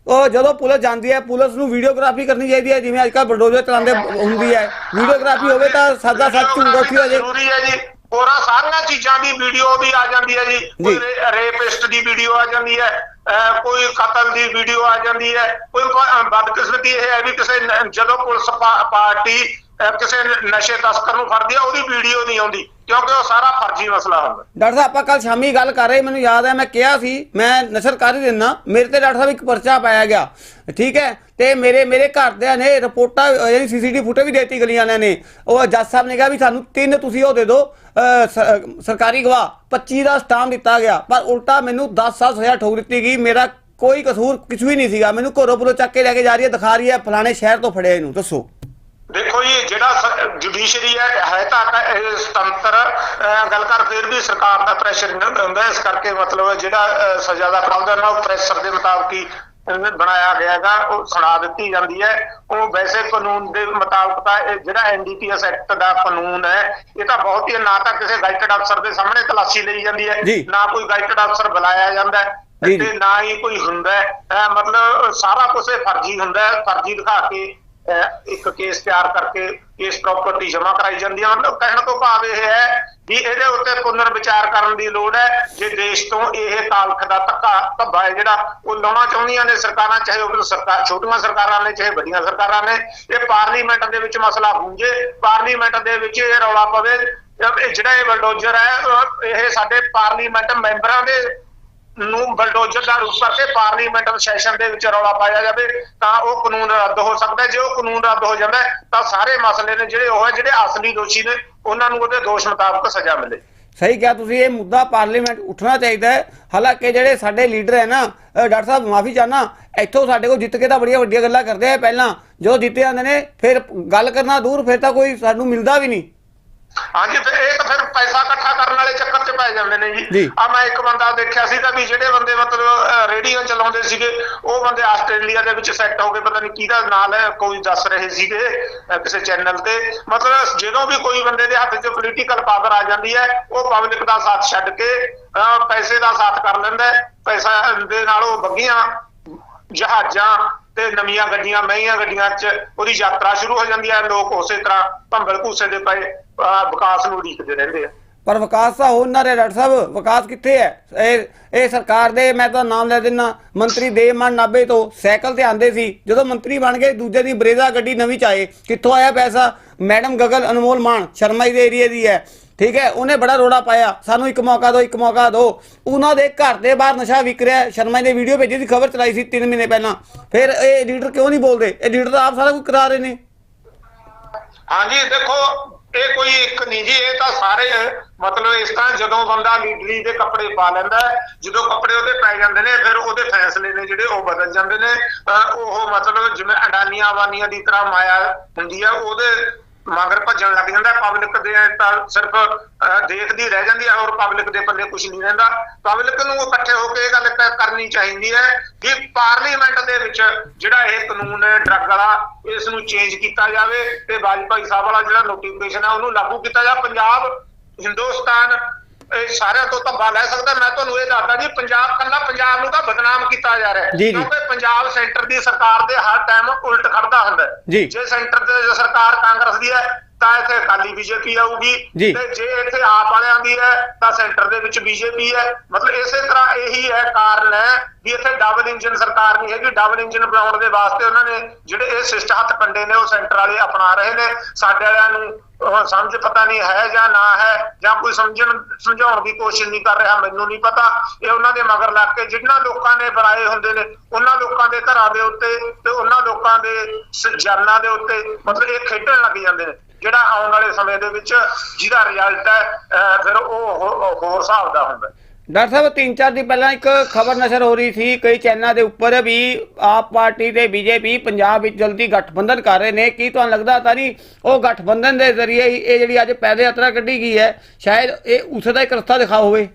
ਉਹ ਜਦੋਂ ਪੁਲਿਸ ਜਾਂਦੀ ਹੈ ਪੁਲਿਸ ਨੂੰ ਵੀਡੀਓਗ੍ਰਾਫੀ ਕਰਨੀ ਚਾਹੀਦੀ ਹੈ ਜਿਵੇਂ ਅੱਜਕੱਲ ਬਲਡੋਜ਼ਰ ਚਲਾਉਂਦੇ ਹੁੰਦੀ ਹੈ ਵੀਡੀਓਗ੍ਰਾਫੀ ਹੋਵੇ ਤਾਂ ਸਾਦਾ ਸੱਚ ਝੂਠ ਉੱਠੀ ਹੋ ਜੇ ਜ਼ਰੂਰੀ ਹੈ ਜੀ ਹੋਰਾਂ ਸਾਰੀਆਂ ਚੀਜ਼ਾਂ ਦੀ ਵੀਡੀਓ ਵੀ ਆ ਜਾਂਦੀ ਹੈ ਜੀ। ਕੋਈ ਰੇਪਿਸਟ ਦੀ ਵੀਡੀਓ ਆ ਜਾਂਦੀ ਹੈ ਕੋਈ ਕਤਲ ਦੀ ਵੀਡੀਓ ਆ ਜਾਂਦੀ ਹੈ ਕੋਈ ਬਦਕਿਸਮਤੀ ਇਹ ਹੈ ਵੀ ਕਿਸੇ ਜਦੋਂ ਪੁਲਿਸ ਪਾਰਟੀ ਕਿਸੇ ਨਸ਼ੇ ਤਸਕਰ ਨੂੰ ਫੜਦੀ ਆ ਉਹਦੀ ਵੀਡੀਓ ਨਹੀਂ ਆਉਂਦੀ। ਕਿਉਂਕਿ ਉਹ ਸਾਰਾ ਫਰਜ਼ੀ ਮਸਲਾ ਹੁੰਦਾ। ਡਾਕਟਰ ਸਾਹਿਬ, ਆਪਾਂ ਕੱਲ ਸ਼ਾਮੀ ਗੱਲ ਕਰ ਰਹੇ, ਮੈਨੂੰ ਯਾਦ ਹੈ, ਮੈਂ ਕਿਹਾ ਸੀ, ਮੈਂ ਨਸ਼ਰ ਕਰ ਹੀ ਦਿੰਦਾ, ਮੇਰੇ ਤੇ ਡਾਕਟਰ ਸਾਹਿਬ ਇੱਕ ਪਰਚਾ ਪਾਇਆ ਗਿਆ, ਠੀਕ ਹੈ, ਤੇ ਮੇਰੇ ਮੇਰੇ ਘਰਦਿਆਂ ਨੇ ਰਿਪੋਰਟਾਂ ਅਹ ਜਿਹੜੀ ਸੀਸੀਟੀਵੀ ਫੁਟੇਜ ਵੀ ਦੇਤੀ ਗਲੀਆਂ ਵਾਲਿਆਂ ਨੇ, ਉਹ ਜੱਜ ਸਾਹਿਬ ਨੇ ਕਿਹਾ ਵੀ ਸਾਨੂੰ ਤਿੰਨ ਤੁਸੀਂ ਉਹ ਦੇ ਦਿਓ ਸਰਕਾਰੀ ਗਵਾਹ 25 ਦਾ ਸਟਾਮ ਦਿੱਤਾ ਗਿਆ, ਪਰ ਉਲਟਾ ਮੈਨੂੰ 10 ਸਾਲ ਸਜ਼ਾ ਠੋਕ ਦਿੱਤੀ ਗਈ, ਮੇਰਾ ਕੋਈ ਕਸੂਰ ਕੁਝ ਵੀ ਨਹੀਂ ਸੀਗਾ, ਮੈਨੂੰ ਘਰੋਂ ਪੁਰੋਂ ਚੱਕ ਕੇ ਲੈ ਕੇ ਜਾ ਰਹੀ ਹੈ, ਦਿਖਾ ਰਹੀ ਹੈ, ਫਲਾਣੇ ਸ਼ਹਿਰ ਤੋਂ ਫੜਿਆ ਇਹਨੂੰ, ਦੱਸੋ। ਦੇਖੋ ਜੀ ਜਿਹੜਾ ਜੁਡੀਸ਼ਰੀ ਹੈ ਹੈ ਤਾਂ ਸੁਤੰਤਰ ਗੱਲ ਕਰ ਫਿਰ ਵੀ ਸਰਕਾਰ ਦਾ ਪ੍ਰੈਸ਼ਰ ਹੁੰਦਾ ਇਸ ਕਰਕੇ ਮਤਲਬ ਜਿਹੜਾ ਸਜ਼ਾ ਦਾ ਕਾਨੂੰਨ ਹੈ ਉਹ ਪ੍ਰੈਸ਼ਰ ਦੇ ਮੁਤਾਬਕ ਹੀ ਬਣਾਇਆ ਗਿਆ ਹੈਗਾ ਉਹ ਸੁਣਾ ਦਿੱਤੀ ਜਾਂਦੀ ਹੈ ਉਹ ਵੈਸੇ ਕਾਨੂੰਨ ਦੇ ਮੁਤਾਬਕ ਤਾਂ ਇਹ ਜਿਹੜਾ ਐਨਡੀਪੀਐਸ ਐਕਟ ਦਾ ਕਾਨੂੰਨ ਹੈ ਇਹ ਤਾਂ ਬਹੁਤ ਹੀ ਨਾ ਤਾਂ ਕਿਸੇ ਗਾਈਟਡ ਅਫਸਰ ਦੇ ਸਾਹਮਣੇ ਤਲਾਸ਼ੀ ਲਈ ਜਾਂਦੀ ਹੈ। ਨਾ ਕੋਈ ਗਾਈਟਡ ਅਫਸਰ ਬੁਲਾਇਆ ਜਾਂਦਾ ਹੈ ਤੇ। ਨਾ ਹੀ ਕੋਈ ਹੁੰਦਾ ਮਤਲਬ ਸਾਰਾ ਕੁਝ ਫਰਜ਼ੀ ਹੁੰਦਾ ਫਰਜ਼ੀ ਦਿਖਾ ਕੇ ਇੱਕ ਕੇਸ ਤਿਆਰ ਕਰਕੇ ਕੇਸ ਪ੍ਰਾਪਰਟੀ ਜਮ੍ਹਾਂ ਕਰਾਈ ਜਾਂਦੀ ਹੈ ਕਹਿਣ ਤੋਂ ਭਾਵ ਇਹ ਹੈ ਵੀ ਇਹਦੇ ਉੱਤੇ ਪੁਨਰ ਵਿਚਾਰ ਕਰਨ ਦੀ ਲੋੜ ਹੈ। ਜੇ ਦੇਸ਼ ਤੋਂ ਇਹ ਤਾਲਖ ਦਾ ਧੱਕਾ, ਧੱਬਾ ਹੈ ਜਿਹੜਾ, ਉਹ ਲਾਉਣਾ ਚਾਹੁੰਦੀਆਂ ਨੇ ਸਰਕਾਰਾਂ, ਚਾਹੇ ਉਹ ਸਰਕਾਰ, ਛੋਟੀਆਂ ਸਰਕਾਰਾਂ ਨੇ, ਚਾਹੇ ਵੱਡੀਆਂ ਸਰਕਾਰਾਂ ਨੇ, ਇਹ ਪਾਰਲੀਮੈਂਟ ਦੇ ਵਿੱਚ ਮਸਲਾ ਗੂੰਜੇ ਪਾਰਲੀਮੈਂਟ ਦੇ ਵਿੱਚ ਇਹ ਰੌਲਾ ਪਵੇ। ਇਹ ਜਿਹੜਾ ਇਹ ਬਲਡੋਜ਼ਰ ਹੈ ਇਹ ਸਾਡੇ ਪਾਰਲੀਮੈਂਟ ਮੈਂਬਰਾਂ ਦੇ ਨੂੰ ਬਲਡੋਜ਼ਰ ਦਾ ਰੂਪ ਕਰਕੇ ਪਾਰਲੀਮੈਂਟ ਸੈਸ਼ਨ ਦੇ ਵਿੱਚ ਰੌਲਾ ਪਾਇਆ ਜਾਵੇ, ਤਾਂ ਉਹ ਕਾਨੂੰਨ ਰੱਦ ਹੋ ਸਕਦਾ ਹੈ। ਜੇ ਉਹ ਕਾਨੂੰਨ ਰੱਦ ਹੋ ਜਾਂਦਾ ਤਾਂ ਸਾਰੇ ਮਸਲੇ ਨੇ ਜਿਹੜੇ ਉਹ ਹੈ, ਜਿਹੜੇ ਅਸਲੀ ਦੋਸ਼ੀ ਨੇ, ਉਹਨਾਂ ਨੂੰ ਉਹਦੇ ਦੋਸ਼ ਮੁਤਾਬਕ ਸਜ਼ਾ ਮਿਲੇ। ਸਹੀ ਕਿਹਾ ਤੁਸੀਂ, ਇਹ ਮੁੱਦਾ ਪਾਰਲੀਮੈਂਟ ਉੱਠਣਾ ਚਾਹੀਦਾ ਹੈ। ਹਾਲਾਂਕਿ ਜਿਹੜੇ ਸਾਡੇ ਲੀਡਰ ਹੈ ਨਾ ਡਾਕਟਰ ਸਾਹਿਬ, ਮਾਫੀ ਚਾਹਨਾ ਇੱਥੋਂ ਸਾਡੇ ਕੋਲ ਜਿੱਤ ਕੇ ਤਾਂ ਬੜੀਆਂ ਵੱਡੀਆਂ ਗੱਲਾਂ ਕਰਦੇ ਆ। ਪਹਿਲਾਂ ਜਦੋਂ ਜਿੱਤੇ ਜਾਂਦੇ ਨੇ, ਫਿਰ ਗੱਲ ਕਰਨਾ ਦੂਰ, ਫਿਰ ਤਾਂ ਕੋਈ ਸਾਨੂੰ ਮਿਲਦਾ ਵੀ ਨਹੀਂ। ਹਾਂਜੀ ਫਿਰ ਇਹ ਤਾਂ ਫਿਰ ਪੈਸਾ ਇਕੱਠਾ ਕਰਨ ਵਾਲੇ ਚੱਕਰ 'ਚ ਪੈ ਜਾਂਦੇ ਨੇ ਜੀ। ਆ ਮੈਂ ਇੱਕ ਬੰਦਾ ਦੇਖਿਆ ਸੀਗਾ ਵੀ ਜਿਹੜੇ ਬੰਦੇ ਮਤਲਬ ਰੇਡੀਓ ਚਲਾਉਂਦੇ ਸੀਗੇ ਉਹ ਬੰਦੇ ਆਸਟ੍ਰੇਲੀਆ ਦੇ ਵਿੱਚ ਸੈੱਟ ਹੋ ਗਏ। ਪਤਾ ਨਹੀਂ ਕਿਹਦਾ ਨਾਲ ਹੈ ਕੋਈ ਦੱਸ ਰਹੇ ਸੀਗੇ ਕਿਸੇ ਚੈਨਲ ਤੇ। ਮਤਲਬ ਜਦੋਂ ਵੀ ਕੋਈ ਬੰਦੇ ਦੇ ਹੱਥ 'ਚ ਪੋਲੀਟੀਕਲ ਪਾਵਰ ਆ ਜਾਂਦੀ ਹੈ ਉਹ ਪਬਲਿਕ ਦਾ ਸਾਥ ਛੱਡ ਕੇ ਪੈਸੇ ਦਾ ਸਾਥ ਕਰ ਲੈਂਦਾ ਪੈਸਾ ਦੇ ਨਾਲ ਉਹ ਬੱਗੀਆਂ ਜਹਾਜ਼ਾਂ ਤੇ ਨਵੀਆਂ ਗੱਡੀਆਂ ਮਹਿੰਗੀਆਂ ਗੱਡੀਆਂ 'ਚ ਉਹਦੀ ਯਾਤਰਾ ਸ਼ੁਰੂ ਹੋ ਜਾਂਦੀ ਹੈ। ਲੋਕ ਉਸੇ ਤਰ੍ਹਾਂ ਭੰਬਲ ਭੂਸੇ ਦੇ ਪਏ। ਵਿਕਾਸ ਨੂੰ ਉਡੀਕਦੇ ਰਹਿੰਦੇ ਆ। ਪਰ ਵਿਕਾਸ ਤਾਂ ਹੋ ਨਾ ਰਿਹਾ ਡਾਕਟਰ ਸਾਹਿਬ ਵਿਕਾਸ ਕਿੱਥੇ ਹੈ? ਇਹ ਇਹ ਸਰਕਾਰ ਦੇ ਮੈਂ ਤਾਂ ਨਾਮ ਲੈ ਦਿੰਨਾ ਮੰਤਰੀ ਦੇਵਮਾਨ ਨਾਬੇ ਤੋਂ ਸਾਈਕਲ ਤੇ ਆਂਦੇ ਸੀ ਜਦੋਂ ਮੰਤਰੀ ਬਣ ਗਏ ਦੂਜੇ ਦੀ ਬਰੇਜ਼ਾ ਗੱਡੀ ਨਵੀਂ ਚ ਆਏ ਕਿੱਥੋਂ ਆਇਆ ਪੈਸਾ? ਮੈਡਮ ਗਗਨ ਅਨਮੋਲ ਮਾਨ ਸ਼ਰਮਾ ਜੀ ਦੇ ਏਰੀਏ ਦੀ ਹੈ। ਠੀਕ ਹੈ ਉਹਨੇ ਬੜਾ ਰੋੜਾ ਪਾਇਆ ਸਾਨੂੰ ਇੱਕ ਮੌਕਾ ਦਿਓ ਇੱਕ ਮੌਕਾ ਦਿਓ। ਉਹਨਾਂ ਦੇ ਘਰ ਦੇ ਬਾਹਰ ਨਸ਼ਾ ਵਿਕ ਰਿਹਾ। ਸ਼ਰਮਾ ਜੀ ਨੇ ਵੀਡੀਓ ਭੇਜੀ ਸੀ ਖਬਰ ਚਲਾਈ ਸੀ 3 ਮਹੀਨੇ ਪਹਿਲਾਂ। ਫਿਰ ਇਹ ਲੀਡਰ ਕਿਉਂ ਨਹੀਂ ਬੋਲਦੇ? ਇਹ ਲੀਡਰ ਤਾਂ ਆਪ ਸਾਰਾ ਕੁਝ ਕਰਾ ਰਹੇ ਨੇ। ਹਾਂਜੀ ਦੇਖੋ ਇਹ ਕੋਈ ਇੱਕ ਨਹੀਂ ਜੀ, ਇਹ ਤਾਂ ਸਾਰੇ, ਮਤਲਬ ਇਸ ਤਰ੍ਹਾਂ ਜਦੋਂ ਬੰਦਾ ਲੀਡਰੀ ਦੇ ਕੱਪੜੇ ਪਾ ਲੈਂਦਾ ਜਦੋਂ ਕੱਪੜੇ ਉਹਦੇ ਪੈ ਜਾਂਦੇ ਨੇ, ਫਿਰ ਉਹਦੇ ਫੈਸਲੇ ਨੇ ਜਿਹੜੇ ਉਹ ਬਦਲ ਜਾਂਦੇ ਨੇ। ਉਹ ਮਤਲਬ ਜਿਵੇਂ ਅਡਾਨੀਆਂ ਵਾਨੀਆਂ ਦੀ ਤਰ੍ਹਾਂ ਮਾਇਆ ਹੁੰਦੀ ਹੈ ਉਹਦੇ ਮਗਰ ਭੱਜਣ ਲੱਗ ਜਾਂਦਾ ਪਬਲਿਕ ਦੇ ਤਾਂ ਸਿਰਫ ਦੇਖਦੀ ਰਹਿ ਜਾਂਦੀ ਹੈ ਔਰ ਪਬਲਿਕ ਦੇ ਪੱਲੇ ਕੁਝ ਨਹੀਂ ਰਹਿੰਦਾ। ਪਬਲਿਕ ਨੂੰ ਇਕੱਠੇ ਹੋ ਕੇ ਇਹ ਗੱਲ ਕਰਨੀ ਚਾਹੀਦੀ ਹੈ ਕਿ ਪਾਰਲੀਮੈਂਟ ਦੇ ਵਿੱਚ ਜਿਹੜਾ ਇਹ ਕਾਨੂੰਨ ਹੈ ਡਰੱਗ ਵਾਲਾ, ਇਸ ਨੂੰ ਚੇਂਜ ਕੀਤਾ ਜਾਵੇ ਤੇ ਵਾਜਪਾਈ ਸਾਹਿਬ ਵਾਲਾ ਜਿਹੜਾ ਨੋਟੀਫਿਕੇਸ਼ਨ ਹੈ ਉਹਨੂੰ ਲਾਗੂ ਕੀਤਾ ਜਾ। ਪੰਜਾਬ, ਹਿੰਦੁਸਤਾਨ ਸਾਰਿਆਂ ਤੋਂ ਧੱਬਾ ਲੈ ਸਕਦਾ ਮੈਂ ਤੁਹਾਨੂੰ ਇਹ ਦੱਸਦਾ ਜੀ ਪੰਜਾਬ ਕੱਲਾ ਪੰਜਾਬ ਨੂੰ ਤਾਂ ਬਦਨਾਮ ਕੀਤਾ ਜਾ ਰਿਹਾ ਹੈ। ਕਿਉਂਕਿ ਪੰਜਾਬ ਸੈਂਟਰ ਦੀ ਸਰਕਾਰ ਦੇ ਹਰ ਟਾਈਮ ਉਲਟ ਖੜਦਾ ਹੁੰਦਾ। ਜੀ। ਸੈਂਟਰ ਤੇ ਜੇ ਸਰਕਾਰ ਕਾਂਗਰਸ ਦੀ ਹੈ ਤਾਂ ਇੱਥੇ ਅਕਾਲੀ ਬੀਜੇਪੀ ਆਊਗੀ। ਤੇ ਜੇ ਇੱਥੇ ਆਪ ਹੈ, ਤਾਂ ਸੈਂਟਰ ਦੇ ਵਿੱਚ ਬੀਜੇਪੀ ਹੈ। ਮਤਲਬ ਇਸੇ ਤਰ੍ਹਾਂ ਇਹੀ ਹੈ ਕਾਰਨ ਹੈ ਵੀ ਇੱਥੇ ਡਬਲ ਇੰਜਨ ਸਰਕਾਰ ਨਹੀਂ ਹੈਗੀ। ਡਬਲ ਇੰਜਨ ਬਣਾਉਣ ਦੇ ਵਾਸਤੇ ਉਹਨਾਂ ਨੇ ਜਿਹੜੇ ਇਹ ਸਿਸਟ ਹੱਥ ਕੰਡੇ ਨੇ, ਉਹ ਸੈਂਟਰ ਵਾਲੇ ਅਪਣਾ ਰਹੇ ਨੇ। ਸਾਡੇ ਵਾਲਿਆਂ ਨੂੰ, ਉਹ ਸਮਝ ਪਤਾ ਨਹੀਂ ਹੈ ਜਾਂ ਨਾ ਹੈ, ਜਾਂ ਕੋਈ ਸਮਝਣ, ਸਮਝਾਉਣ ਦੀ ਕੋਸ਼ਿਸ਼ ਨਹੀਂ ਕਰ ਰਿਹਾ, ਮੈਨੂੰ ਨਹੀਂ ਪਤਾ। ਇਹ ਉਹਨਾਂ ਦੇ ਮਗਰ ਲੱਗ ਕੇ ਜਿਨ੍ਹਾਂ ਲੋਕਾਂ ਨੇ ਬਣਾਏ ਹੁੰਦੇ ਨੇ, ਉਹਨਾਂ ਲੋਕਾਂ ਦੇ ਘਰਾਂ ਦੇ ਉੱਤੇ ਤੇ ਉਹਨਾਂ ਲੋਕਾਂ ਦੇ ਜਾਨਾਂ ਦੇ ਉੱਤੇ, ਮਤਲਬ ਇਹ ਖੇਡਣ ਲੱਗ ਜਾਂਦੇ ਨੇ। ਜਿਹੜਾ ਆਉਣ ਵਾਲੇ ਸਮੇਂ ਦੇ ਵਿੱਚ ਜਿਹਦਾ ਰਿਜ਼ਲਟ ਹੈ ਫਿਰ ਉਹ ਹੋਰ ਹਿਸਾਬ ਦਾ ਹੁੰਦਾ ਡਾਕਟਰ ਸਾਹਿਬ, ਤਿੰਨ ਚਾਰ ਦਿਨ ਪਹਿਲਾਂ ਇੱਕ ਖਬਰ ਨਸ਼ਰ ਹੋ ਰਹੀ ਸੀ, ਕਈ ਚੈਨਲਾਂ ਦੇ ਉੱਪਰ ਵੀ ਆਪ ਪਾਰਟੀ ਤੇ ਬੀਜੇਪੀ ਪੰਜਾਬ ਵਿੱਚ ਜਲਦੀ ਗਠਬੰਧਨ ਕਰ ਰਹੇ ਨੇ। ਕੀ ਤੁਹਾਨੂੰ ਲੱਗਦਾ ਤਾਂ ਨਹੀਂ ਉਹ ਗਠਬੰਧਨ ਦੇ ਜ਼ਰੀਏ ਹੀ ਇਹ ਜਿਹੜੀ ਅੱਜ ਪੈਦ ਯਾਤਰਾ ਕੱਢੀ ਗਈ ਹੈ, ਸ਼ਾਇਦ ਇਹ ਉਸ ਦਾ ਇੱਕ ਰਸਤਾ ਦਿਖਾ ਹੋਵੇ?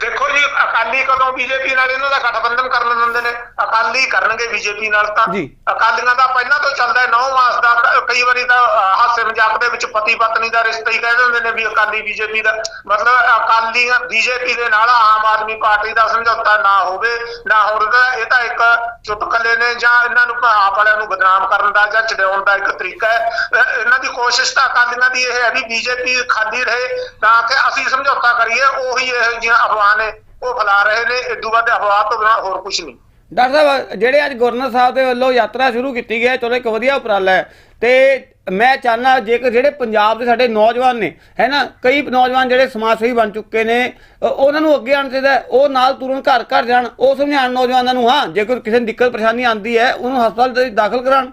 ਦੇਖੋ ਜੀ ਅਕਾਲੀ ਕਦੋਂ ਬੀਜੇਪੀ ਨਾਲ ਇਹਨਾਂ ਦਾ ਗਠਬੰਧਨ ਕਰਨ ਦਿੰਦੇ ਨੇ? ਅਕਾਲੀ ਕਰਨਗੇ ਬੀਜੇਪੀ ਨਾਲ ਤਾਂ। ਅਕਾਲੀਆਂ ਦਾ ਪਹਿਲਾਂ ਤੋਂ ਚੱਲਦਾ ਹੈ 9 ਮਾਸ ਦਾ ਕਈ ਵਾਰੀ ਤਾਂ ਹਾਸੇ ਮਜ਼ਾਕ ਦੇ ਵਿੱਚ ਪਤੀ ਪਤਨੀ ਦਾ ਰਿਸ਼ਤਾ ਹੀ ਕਹਿ ਦਿੰਦੇ ਨੇ ਵੀ ਅਕਾਲੀ ਬੀਜੇਪੀ ਦਾ। ਮਤਲਬ ਅਕਾਲੀਆਂ ਬੀਜੇਪੀ ਦੇ ਨਾਲ ਆਮ ਆਦਮੀ ਪਾਰਟੀ ਦਾ ਸਮਝੌਤਾ ਨਾ ਹੋਵੇ ਨਾ ਹੋਵੇ ਇਹ ਤਾਂ ਇੱਕ ਚੁਟਕਲੇ ਨੇ ਜਾਂ ਇਹਨਾਂ ਨੂੰ ਆਪ ਵਾਲਿਆਂ ਨੂੰ ਬਦਨਾਮ ਕਰਨ ਦਾ ਜਾਂ ਚੜਾਉਣ ਦਾ ਇੱਕ ਤਰੀਕਾ ਹੈ। ਇਹਨਾਂ ਦੀ ਕੋਸ਼ਿਸ਼ ਤਾਂ ਅਕਾਲੀਆਂ ਦੀ ਇਹ ਹੈ ਵੀ ਬੀਜੇਪੀ ਖਾਲੀ ਰਹੇ ਤਾਂ ਕਿ ਅਸੀਂ ਸਮਝੌਤਾ ਕਰੀਏ ਉਹੀ ਇਹੋ ਜਿਹੀਆਂ ਅਫਵਾਹ ਨੇ ਉਹ ਫੈਲਾ ਰਹੇ ਨੇ ਇਦੋਂ ਬਾਅਦ ਅਫਵਾਹ ਤੋਂ ਬਿਨਾਂ ਹੋਰ ਕੁਝ ਨਹੀਂ ਡਾਕਟਰ ਸਾਹਿਬ ਜਿਹੜੇ ਅੱਜ ਗਵਰਨਰ ਸਾਹਿਬ ਦੇ ਵੱਲੋਂ ਯਾਤਰਾ ਸ਼ੁਰੂ ਕੀਤੀ ਗਈ ਹੈ ਚਲੋ ਇੱਕ ਵਧੀਆ ਉਪਰਾਲਾ ਹੈ ਤੇ ਮੈਂ ਚਾਹਨਾ ਜੇਕਰ ਜਿਹੜੇ ਪੰਜਾਬ ਦੇ ਸਾਡੇ ਨੌਜਵਾਨ ਨੇ ਹੈ ਨਾ ਕਈ ਨੌਜਵਾਨ ਜਿਹੜੇ ਸਮਾਜ ਸੇਵੀ ਬਣ ਚੁੱਕੇ ਨੇ ਉਹਨਾਂ ਨੂੰ ਅੱਗੇ ਆਉਣਾ ਚਾਹੀਦਾ। ਉਹ ਨਾਲ ਤੁਰੰਤ ਘਰ ਘਰ ਜਾਣ ਉਹ ਸਮਝਾਉਣ ਨੌਜਵਾਨਾਂ ਨੂੰ ਹਾਂ ਜੇ ਕੋਈ ਕਿਸੇ ਨੂੰ ਦਿੱਕਤ ਪਰੇਸ਼ਾਨੀ ਆਉਂਦੀ ਹੈ ਉਹਨੂੰ ਹਸਪਤਾਲ ਦੇ ਦਾਖਲ ਕਰਾਉਣ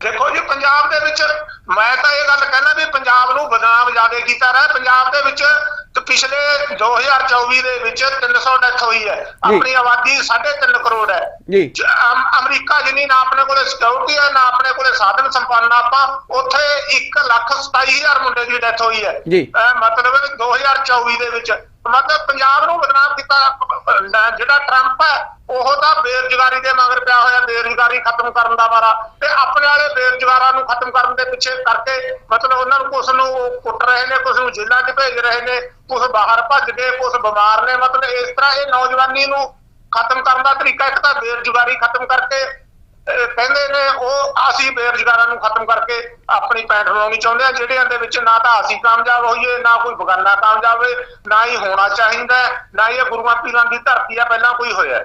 ਦੇਖੋ ਜੀ ਪੰਜਾਬ ਦੇ ਵਿੱਚ ਮੈਂ ਤਾਂ ਇਹ ਗੱਲ ਕਹਿਣਾ ਵੀ ਪੰਜਾਬ ਨੂੰ ਬਦਨਾਮ ਜ਼ਿਆਦਾ ਕੀਤਾ ਰਿਹਾ ਪੰਜਾਬ ਦੇ ਵਿੱਚ ਤੇ ਪਿਛਲੇ 2024 ਦੇ ਵਿੱਚ 300 ਡੈਥ ਹੋਈ ਹੈ। ਆਪਣੀ ਆਬਾਦੀ 3.5 ਕਰੋੜ ਹੈ। ਜੀ। ਜ- ਅਮ- ਅਮਰੀਕਾ ਜਿੰਨੀ ਨਾ ਆਪਣੇ ਕੋਲੇ ਸਿਕਿਉਰਿਟੀ ਹੈ ਨਾ ਆਪਣੇ ਕੋਲੇ ਸਾਧਨ ਸੰਪੰਨ ਆਪਾਂ ਉੱਥੇ 1 ਲੱਖ 27000 ਮੁੰਡੇ ਦੀ ਡੈਥ ਹੋਈ ਹੈ। ਮਤਲਬ 2024 ਦੇ ਵਿੱਚ। ਮਤਲਬ ਪੰਜਾਬ ਨੂੰ ਬਦਨਾਮ ਕੀਤਾ ਜਿਹੜਾ ਟਰੰਪ ਹੈ ਉਹ ਤਾਂ ਬੇਰੁਜ਼ਗਾਰੀ ਦੇ ਮਗਰ ਪਿਆ ਹੋਇਆ, ਬੇਰੁਜ਼ਗਾਰੀ ਖਤਮ ਕਰਨ ਦਾ ਮਾਰਾ ਤੇ ਆਪਣੇ ਵਾਲੇ ਬੇਰੁਜ਼ਗਾਰਾਂ ਨੂੰ ਖਤਮ ਕਰਨ ਦੇ ਪਿੱਛੇ ਕਰਕੇ ਮਤਲਬ ਉਹਨਾਂ ਨੂੰ ਕੁਝ ਨੂੰ ਕੁੱਟ ਰਹੇ ਨੇ ਕੁਝ ਨੂੰ ਜੇਲ੍ਹਾਂ 'ਚ ਭੇਜ ਰਹੇ ਨੇ ਕੁਝ ਬਾਹਰ ਭੱਜ ਗਏ ਕੁਝ ਬਿਮਾਰ ਨੇ। ਮਤਲਬ ਇਸ ਤਰ੍ਹਾਂ ਇਹ ਨੌਜਵਾਨੀ ਨੂੰ ਖਤਮ ਕਰਨ ਦਾ ਤਰੀਕਾ ਇੱਕ ਤਾਂ ਬੇਰੁਜ਼ਗਾਰੀ ਖਤਮ ਕਰਕੇ ਕਹਿੰਦੇ ਨੇ ਉਹ ਅਸੀਂ ਬੇਰੁਜ਼ਗਾਰਾਂ ਨੂੰ ਖਤਮ ਕਰਕੇ ਆਪਣੀ ਪੈਂਟ ਲਾਉਣੀ ਚਾਹੁੰਦੇ ਆ ਜਿਹੜਿਆਂ ਦੇ ਵਿੱਚ ਨਾ ਤਾਂ ਅਸੀਂ ਕਾਮਯਾਬ ਹੋਈਏ, ਨਾ ਕੋਈ ਬਗਾਨਾ ਕਾਮਯਾਬ ਹੋਏ, ਨਾ ਹੀ ਹੋਣਾ ਚਾਹੀਦਾ, ਨਾ ਹੀ ਇਹ ਗੁਰੂਆਂ ਪੀਰਾਂ ਦੀ ਧਰਤੀ ਆ, ਪਹਿਲਾਂ ਕੋਈ ਹੋਇਆ।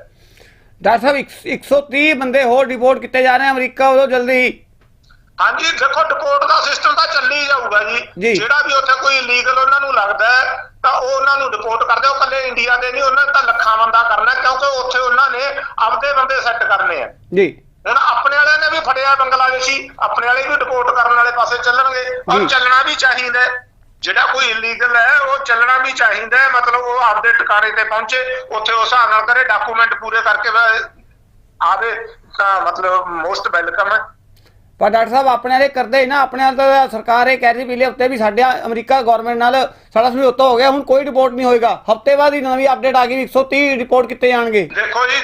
ਡਾਕਟਰ ਸਾਹਿਬ ਇੱਕ- 130 ਬੰਦੇ ਹੋਰ ਡਿਪੋਰਟ ਕੀਤੇ ਜਾ ਰਹੇ ਅਮਰੀਕਾ ਵੱਲੋਂ ਜਲਦੀ ਹੀ ਹਾਂਜੀ ਦੇਖੋ ਡਿਪੋਰਟ ਦਾ ਸਿਸਟਮ ਤਾਂ ਚੱਲੀ ਜਾਊਗਾ ਜੀ। ਜਿਹੜਾ ਵੀ ਉੱਥੇ ਕੋਈ ਇਲੀਗਲ ਉਹਨਾਂ ਨੂੰ ਲੱਗਦਾ ਹੈ ਤਾਂ ਉਹ ਉਹਨਾਂ ਨੂੰ ਡਿਪੋਰਟ ਕਰਦੇ ਉਹ ਕੱਲੇ ਇੰਡੀਆ ਦੇ ਨਹੀਂ ਉਹਨਾਂ ਨੇ ਤਾਂ ਲੱਖਾਂ ਬੰਦਾ ਕਰਨਾ ਕਿਉਂਕਿ ਉੱਥੇ ਉਹਨਾਂ ਨੇ ਆਪਦੇ ਬੰਦੇ ਸੈੱਟ ਕਰਨੇ ਆ ਜੀ ਹੁਣ ਆਪਣੇ ਵਾਲਿਆਂ ਨੇ ਵੀ ਫੜਿਆ ਬੰਗਲਾਦੇਸ਼ੀ ਆਪਣੇ ਵਾਲੇ ਵੀ ਰਿਪੋਰਟ ਕਰਨ ਵਾਲੇ ਪਾਸੇ ਚੱਲਣਗੇ। ਔਰ ਚੱਲਣਾ ਵੀ ਚਾਹੀਦਾ। ਜਿਹੜਾ ਕੋਈ ਇਲੀਗਲ ਹੈ ਉਹ ਚੱਲਣਾ ਵੀ ਚਾਹੀਦਾ ਹੈ ਮਤਲਬ ਉਹ ਆਪਦੇ ਟਿਕਾਣੇ ਤੇ ਪਹੁੰਚੇ ਉੱਥੇ ਉਸ ਹਿਸਾਬ ਨਾਲ ਕਰੇ ਡਾਕੂਮੈਂਟ ਪੂਰੇ ਕਰਕੇ ਆਵੇ ਤਾਂ ਮਤਲਬ ਮੋਸਟ ਵੈਲਕਮ ਹੈ। ਪਰ ਡਾਕਟਰ ਸਾਹਿਬ ਆਪਣੇ ਵਾਲੇ ਕਰਦੇ ਹੀ ਨਾ ਆਪਣੇ ਵਾਲੇ ਤਾਂ ਸਰਕਾਰ ਇਹ ਕਹਿ ਰਹੀ ਪਿਛਲੇ ਹਫ਼ਤੇ ਵੀ ਸਾਡੇ ਅਮਰੀਕਾ ਗਵਰਨਮੈਂਟ ਨਾਲ ਸਾਡਾ ਸਮਝੌਤਾ ਹੋ ਗਿਆ ਹੁਣ ਕੋਈ ਰਿਪੋਰਟ ਨਹੀਂ ਹੋਏਗਾ। ਹਫ਼ਤੇ ਬਾਅਦ ਹੀ ਨਵੀਂ ਅਪਡੇਟ ਆ ਗਈ ਵੀ 130 ਰਿਪੋਰਟ ਕੀਤੇ ਜਾਣਗੇ। ਦੇਖੋ ਜੀ